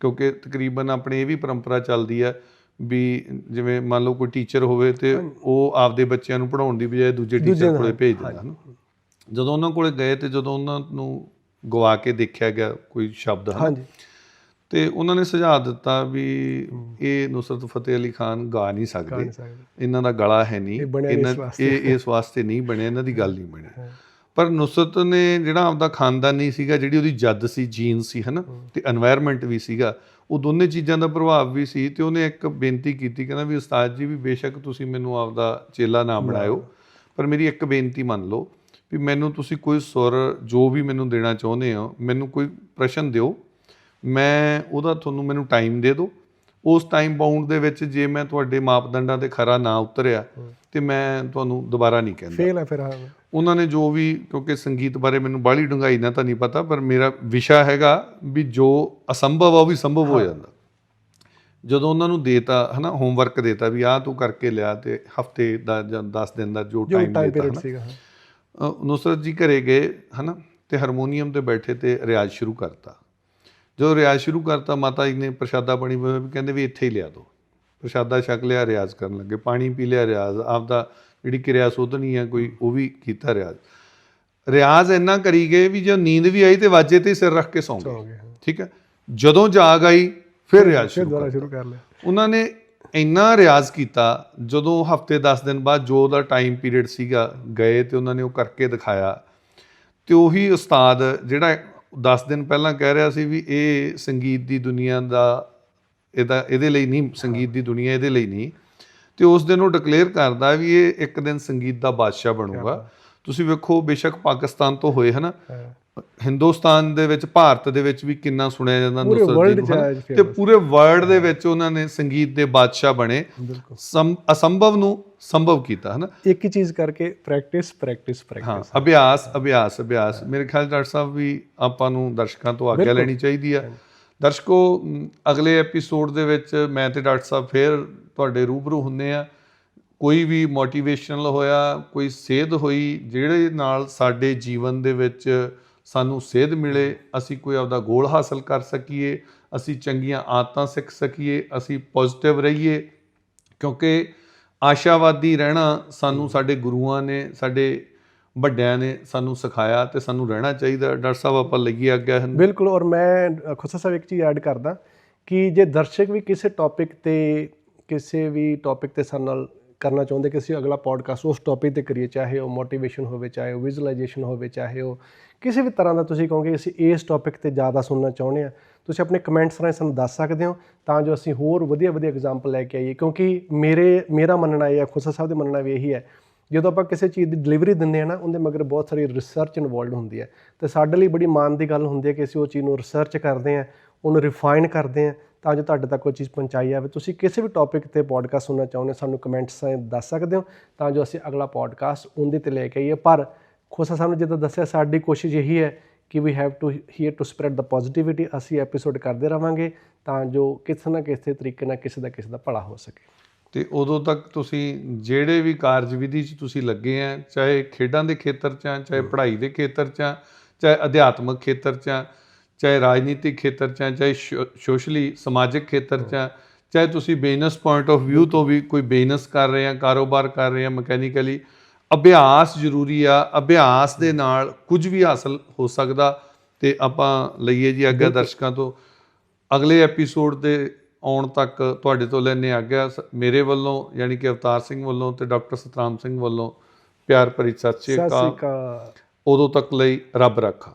ਕਿਉਂਕਿ ਤਕਰੀਬਨ ਆਪਣੇ ਇਹ ਵੀ ਪਰੰਪਰਾ ਚੱਲਦੀ ਹੈ ਵੀ ਜਿਵੇਂ ਮੰਨ ਲਓ ਕੋਈ ਟੀਚਰ ਹੋਵੇ ਤੇ ਉਹ ਆਪਦੇ ਬੱਚਿਆਂ ਨੂੰ ਪੜਾਉਣ ਦੀ ਬਜਾਏ ਦੂਜੇ ਟੀਚਰ ਕੋਲੇ ਭੇਜ ਦਿੰਦਾ। ਹਨ ਜਦੋਂ ਉਹਨਾਂ ਕੋਲੇ ਗਏ ਤੇ ਜਦੋਂ ਉਹਨਾਂ ਨੂੰ ਗਵਾ ਕੇ ਦੇਖਿਆ ਗਿਆ ਕੋਈ ਸ਼ਬਦ ਹਾਂਜੀ। ਤੇ ਉਹਨਾਂ ਨੇ ਸੁਝਾਅ ਦਿੱਤਾ ਵੀ ਇਹ ਨੁਸਰਤ ਫਤਿਹ ਅਲੀ ਖਾਨ ਗਾ ਨਹੀਂ ਸਕਦੇ। ਇਹਨਾਂ ਦਾ ਗਲਾ ਹੈ ਨਹੀਂ। ਇਹਨਾਂ ਇਹ ਇਸ ਵਾਸਤੇ ਨਹੀਂ ਬਣਿਆ ਇਹਨਾਂ ਦੀ ਗੱਲ ਨਹੀਂ ਬਣੀ ਪਰ ਨੁਸਰਤ ਨੇ ਜਿਹੜਾ ਆਪਦਾ ਖਾਨਦਾਨ ਨਹੀਂ ਸੀਗਾ ਜਿਹੜੀ ਉਹਦੀ ਜੱਦ ਸੀ ਜੀਨ ਸੀ ਹਨਾ ਤੇ এনवायरमेंट ਵੀ ਸੀਗਾ ਉਹ ਦੋਨੇ ਚੀਜ਼ਾਂ ਦਾ ਪ੍ਰਭਾਵ ਵੀ ਸੀ ਤੇ ਉਹਨੇ ਇੱਕ ਬੇਨਤੀ ਕੀਤੀ ਕਹਿੰਦਾ ਵੀ ਉਸਤਾਦ ਜੀ ਵੀ ਬੇਸ਼ੱਕ ਤੁਸੀਂ ਮੈਨੂੰ ਆਪਦਾ ਚੇਲਾ ਨਾ। ਬਣਾਇਓ ਪਰ ਮੇਰੀ ਇੱਕ ਬੇਨਤੀ ਮੰਨ ਲਓ ਵੀ ਮੈਨੂੰ ਤੁਸੀਂ ਕੋਈ ਸੁਰ ਜੋ ਵੀ ਮੈਨੂੰ ਦੇਣਾ ਚਾਹੁੰਦੇ ਹੋ ਮੈਨੂੰ ਕੋਈ ਪ੍ਰਸ਼ਨ ਦਿਓ ਮੈਂ ਉਹਦਾ ਤੁਹਾਨੂੰ ਮੈਨੂੰ ਟਾਈਮ ਦੇ ਦਿਓ। ਉਸ ਟਾਈਮ ਬਾਉਂਡ ਦੇ ਵਿੱਚ ਜੇ ਮੈਂ ਤੁਹਾਡੇ ਮਾਪਦੰਡਾਂ ਤੇ ਖਰਾ ਨਾ ਉਤਰਿਆ ਤੇ ਮੈਂ ਤੁਹਾਨੂੰ ਦੁਬਾਰਾ ਨਹੀਂ ਕਹਿੰਦਾ। ਫੇਲ ਹੈ ਫਿਰ ਹਾਂ ਉਹਨਾਂ ਨੇ ਜੋ ਵੀ ਕਿਉਂਕਿ ਸੰਗੀਤ ਬਾਰੇ ਮੈਨੂੰ ਬਾਹਲੀ ਡੂੰਘਾਈ ਨਾਲ ਤਾਂ ਨਹੀਂ ਪਤਾ ਪਰ ਮੇਰਾ ਵਿਸ਼ਾ ਹੈਗਾ ਵੀ ਜੋ ਅਸੰਭਵ ਆ ਉਹ ਵੀ ਸੰਭਵ ਹੋ ਜਾਂਦਾ। ਜਦੋਂ ਉਹਨਾਂ ਨੂੰ ਦੇਤਾ ਹਨਾ ਹੋਮਵਰਕ ਦੇਤਾ ਵੀ ਆਹ ਤੂੰ ਕਰਕੇ ਲਿਆ ਤੇ ਹਫ਼ਤੇ ਦਾ ਜਾਂ 10 ਦਿਨ ਦਾ ਜੋ ਟਾਈਮ ਦੇਤਾ ਹਨਾ। ਸੀਗਾ ਹਾਂ। ਅ, ਨੁਸਰਤ ਜੀ ਘਰੇ ਗਏ ਹਨਾ ਤੇ ਹਾਰਮੋਨੀਅਮ ਤੇ ਬੈਠੇ ਤੇ ਰਿਆਜ਼ ਸ਼ੁਰੂ ਕਰਤਾ। ਜਦੋਂ ਰਿਆਜ਼ ਸ਼ੁਰੂ ਕਰਤਾ ਮਾਤਾ ਜੀ ਨੇ ਪ੍ਰਸ਼ਾਦਾ ਪਾਣੀ ਵੀ ਕਹਿੰਦੇ ਵੀ ਇੱਥੇ ਹੀ ਲਿਆ ਦੋ ਪ੍ਰਸ਼ਾਦਾ ਛਕ ਲਿਆ ਰਿਆਜ਼ ਕਰਨ ਲੱਗੇ। ਪਾਣੀ ਪੀ ਲਿਆ ਰਿਆਜ਼। ਆਪਦਾ ਜਿਹੜੀ ਕਿਰਿਆ ਸੋਧਣੀ ਆ ਕੋਈ ਉਹ ਵੀ ਕੀਤਾ ਰਿਆਜ਼। ਰਿਆਜ਼ ਇੰਨਾ ਕਰੀ ਗਏ ਵੀ ਜਦੋਂ ਨੀਂਦ ਵੀ ਆਈ ਤੇ ਵਾਜੇ ਤੇ ਹੀ ਸਿਰ ਰੱਖ ਕੇ ਸੌਂ ਹੋ ਗਏ ਹਾਂ। ਠੀਕ ਹੈ? ਜਦੋਂ ਜਾਗ ਆਈ ਫਿਰ ਰਿਆਜ਼ ਸ਼ੁਰੂ ਕਰ ਲਿਆ। ਉਹਨਾਂ ਨੇ ਇੰਨਾ ਰਿਆਜ਼ ਕੀਤਾ ਜਦੋਂ ਹਫ਼ਤੇ 10 ਦਿਨ ਬਾਅਦ ਜੋ ਉਹਦਾ ਟਾਈਮ ਪੀਰੀਅਡ ਸੀਗਾ ਗਏ ਤੇ ਉਹਨਾਂ ਨੇ ਉਹ ਕਰਕੇ ਦਿਖਾਇਆ। ਤੇ ਉਹੀ ਉਸਤਾਦ ਜਿਹੜਾ 10 ਦਿਨ ਪਹਿਲਾਂ ਕਹਿ ਰਿਹਾ ਸੀ ਵੀ ਇਹ ਸੰਗੀਤ ਦੀ ਦੁਨੀਆ ਦਾ ਇਹਦਾ ਇਹਦੇ ਲਈ ਨਹੀਂ ਸੰਗੀਤ ਦੀ ਦੁਨੀਆ ਇਹਦੇ ਲਈ ਨਹੀਂ। ਤੇ ਉਸ ਦਿਨ ਉਹ ਡਿਕਲੇਅਰ ਕਰਦਾ ਵੀ ਇਹ ਇੱਕ ਦਿਨ ਸੰਗੀਤ ਦਾ ਬਾਦਸ਼ਾਹ ਬਣੂਗਾ। ਤੁਸੀਂ ਵੇਖੋ ਬੇਸ਼ੱਕ ਪਾਕਿਸਤਾਨ ਤੋਂ ਹੋਏ ਹਨਾ। ਹਿੰਦੁਸਤਾਨ ਦੇ ਵਿੱਚ ਭਾਰਤ ਦੇ ਵਿੱਚ ਵੀ ਕਿੰਨਾ ਸੁਣਿਆ ਜਾਂਦਾ world ਜੀ ਨੂੰ ਤੇ ਪੂਰੇ ਵਰਲਡ ਦੇ ਵਿੱਚ ਉਹਨਾਂ ਨੇ ਸੰਗੀਤ ਦੇ ਬਾਦਸ਼ਾਹ ਬਣੇ। ਅਸੰਭਵ ਨੂੰ ਸੰਭਵ ਕੀਤਾ ਹਨਾ? ਇੱਕ ਹੀ ਚੀਜ਼ ਕਰਕੇ ਪ੍ਰੈਕਟਿਸ ਪ੍ਰੈਕਟਿਸ ਪ੍ਰੈਕਟਿਸ ਹਾਂ ਅਭਿਆਸ ਅਭਿਆਸ ਅਭਿਆਸ। ਮੇਰੇ ਖਿਆਲ ਡਾਕਟਰ ਸਾਹਿਬ ਵੀ ਆਪਾਂ ਨੂੰ ਦਰਸ਼ਕਾਂ ਤੋਂ ਆਗਿਆ ਲੈਣੀ ਚਾਹੀਦੀ ਆ। ਦਰਸ਼ਕੋ ਅਗਲੇ ਐਪੀਸੋਡ ਦੇ ਵਿੱਚ ਮੈਂ ਤੇ ਡਾਕਟਰ ਸਾਹਿਬ ਫੇਰ ਤੁਹਾਡੇ ਰੂਬਰੂ ਹੁੰਨੇ ਆ। ਕੋਈ ਵੀ ਮੋਟੀਵੇਸ਼ਨਲ ਹੋਇਆ ਕੋਈ ਸੇਧ ਹੋਈ ਜਿਹੜੇ ਨਾਲ ਸਾਡੇ ਜੀਵਨ ਦੇ ਵਿੱਚ ਸਾਨੂੰ ਸੇਧ ਮਿਲੇ ਅਸੀਂ ਕੋਈ ਆਪਦਾ ਗੋਲ ਹਾਸਲ ਕਰ ਸਕੀਏ ਅਸੀਂ ਚੰਗੀਆਂ ਆਦਤਾਂ ਸਿੱਖ ਸਕੀਏ ਅਸੀਂ ਪੋਜ਼ਿਟਿਵ ਰਹੀਏ ਕਿਉਂਕਿ ਆਸ਼ਾਵਾਦੀ ਰਹਿਣਾ ਸਾਨੂੰ ਸਾਡੇ ਗੁਰੂਆਂ ਨੇ ਸਾਡੇ ਵੱਡਿਆਂ ਨੇ ਸਾਨੂੰ ਸਿਖਾਇਆ ਤੇ ਸਾਨੂੰ ਰਹਿਣਾ ਚਾਹੀਦਾ। ਡਾਕਟਰ ਸਾਹਿਬ ਆਪਾਂ ਲਈਏ ਅੱਗੇ ਹਨ ਬਿਲਕੁਲ ਔਰ ਮੈਂ ਖੁਸਾ ਸਾਹਿਬ ਇੱਕ ਚੀਜ਼ ਐਡ ਕਰਦਾ ਕਿ ਜੇ ਦਰਸ਼ਕ ਵੀ ਕਿਸੇ ਟੌਪਿਕ ਤੇ ਕਿਸੇ ਵੀ ਟੌਪਿਕ ਤੇ ਸਾਡੇ ਨਾਲ ਕਰਨਾ ਚਾਹੁੰਦੇ ਕਿ ਅਸੀਂ ਅਗਲਾ ਪੋਡਕਾਸਟ ਉਸ ਟੌਪਿਕ ਤੇ ਕਰੀਏ, ਚਾਹੇ ਉਹ ਮੋਟੀਵੇਸ਼ਨ ਹੋਵੇ, ਚਾਹੇ ਉਹ ਵਿਜ਼ੂਅਲਾਈਜੇਸ਼ਨ ਹੋਵੇ, ਚਾਹੇ ਉਹ ਕਿਸੇ ਵੀ ਤਰ੍ਹਾਂ ਦਾ ਤੁਸੀਂ ਕਹੋਗੇ, ਅਸੀਂ ਇਸ ਟੌਪਿਕ ਤੇ ਜ਼ਿਆਦਾ ਸੁਣਨਾ ਚਾਹੁੰਦੇ ਆ ਤੁਸੀਂ ਆਪਣੇ ਕਮੈਂਟਸ ਰਾਹੀਂ ਸਾਨੂੰ ਦੱਸ ਸਕਦੇ ਹੋ, ਤਾਂ ਜੋ ਅਸੀਂ ਹੋਰ ਵਧੀਆ ਵਧੀਆ ਐਗਜ਼ਾਮਪਲ ਲੈ ਕੇ ਆਈਏ। ਕਿਉਂਕਿ ਮੇਰੇ, ਮੇਰਾ ਮੰਨਣਾ ਇਹ ਹੈ ਖੁਸਾ ਸਾਹਿਬ ਦਾ ਮੰਨਣਾ ਵੀ ਇਹੀ ਹੈ, ਜਦੋਂ ਆਪਾਂ ਕਿਸੇ ਚੀਜ਼ ਦੀ ਡਿਲੀਵਰੀ ਦਿੰਦੇ ਆ ਨਾ, ਉਹਦੇ ਮਗਰ ਬਹੁਤ ਸਾਰੀ ਰਿਸਰਚ ਇਨਵੋਲਡ ਹੁੰਦੀ ਹੈ। ਤੇ ਸਾਡੇ ਲਈ ਬੜੀ ਮਾਣ ਦੀ ਗੱਲ ਹੁੰਦੀ ਹੈ ਕਿ ਅਸੀਂ ਉਹ ਚੀਜ਼ ਨੂੰ ਰਿਸਰਚ ਕਰਦੇ ਆ ਉਹਨੂੰ ਰਿਫਾਈਨ ਕਰਦੇ ਆ ਤਾਂ ਜੋ ਤੁਹਾਡੇ ਤੱਕ ਉਹ ਚੀਜ਼ ਪਹੁੰਚਾਈ ਜਾਵੇ। ਤੁਸੀਂ ਕਿਸੇ ਵੀ ਟੌਪਿਕ ਤੇ ਪੋਡਕਾਸਟ ਸੁਣਨਾ ਚਾਹੁੰਦੇ ਹੋ, ਸਾਨੂੰ ਕਮੈਂਟਸ ਦੱਸ ਸਕਦੇ ਹੋ ਤਾਂ ਜੋ ਅਸੀਂ ਅਗਲਾ ਪੋਡਕਾਸਟ ਉਹਦੇ ਤੇ ਲੈ ਕੇ ਆਈਏ। ਪਰ ਖੋਸਾ ਸਾਹਿਬ ਨੇ ਜਿੱਦਾਂ ਦੱਸਿਆ ਸਾਡੀ ਕੋਸ਼ਿਸ਼ ਇਹੀ ਹੈ ਕਿ we have to here to spread the positivity ਅਸੀਂ ਐਪੀਸੋਡ ਕਰਦੇ ਰਵਾਂਗੇ ਤਾਂ ਜੋ ਕਿਸੇ ਨਾ ਕਿਸੇ ਤਰੀਕੇ ਨਾਲ ਕਿਸੇ ਦਾ ਕਿਸੇ ਦਾ ਭਲਾ ਹੋ ਸਕੇ। ਤੇ ਉਦੋਂ ਤੱਕ ਤੁਸੀਂ ਜਿਹੜੇ ਵੀ ਕਾਰਜਵਿਧੀ 'ਚ ਤੁਸੀਂ ਲੱਗੇ ਆ ਚਾਹੇ ਖੇਡਾਂ ਦੇ ਖੇਤਰ 'ਚ ਆ ਚਾਹੇ ਪੜ੍ਹਾਈ ਦੇ ਖੇਤਰ 'ਚ ਆ ਚਾਹੇ ਅਧਿਆਤਮਕ ਖੇਤਰ 'ਚ ਆ ਚਾਹੇ ਰਾਜਨੀਤਿਕ ਖੇਤਰ 'ਚ ਚਾਹੇ ਸੋਸ਼ਲੀ ਸਮਾਜਿਕ ਖੇਤਰ 'ਚ ਚਾਹੇ ਤੁਸੀਂ ਬਿਜ਼ਨਸ ਪੁਆਇੰਟ ਆਫ View ਤੋਂ ਵੀ ਕੋਈ ਬਿਜ਼ਨਸ ਕਰ ਰਹੇ ਆ ਕਾਰੋਬਾਰ ਕਰ ਰਹੇ ਆ ਮਕੈਨੀਕਲੀ ਅਭਿਆਸ ਜ਼ਰੂਰੀ ਆ ਅਭਿਆਸ ਦੇ ਨਾਲ ਕੁਝ ਵੀ ਹਾਸਲ ਹੋ ਸਕਦਾ ਤੇ ਆਪਾਂ ਲਈਏ ਜੀ ਅੱਗੇ ਦਰਸ਼ਕਾਂ ਤੋਂ। ਅਗਲੇ ਐਪੀਸੋਡ ਦੇ ਆਉਣ ਤੱਕ ਤੁਹਾਡੇ ਤੋਂ ਲੈਣੇ ਆਗਿਆ ਮੇਰੇ ਵੱਲੋਂ ਯਾਨੀ ਕਿ ਅਵਤਾਰ ਸਿੰਘ ਵੱਲੋਂ ਤੇ ਡਾਕਟਰ ਸਤਰਾਮ ਸਿੰਘ ਵੱਲੋਂ ਪਿਆਰ ਭਰੀ ਸਤਿ ਸ਼੍ਰੀ ਅਕਾਲ। ਉਦੋਂ ਤੱਕ ਲਈ ਰੱਬ ਰਾਖਾ।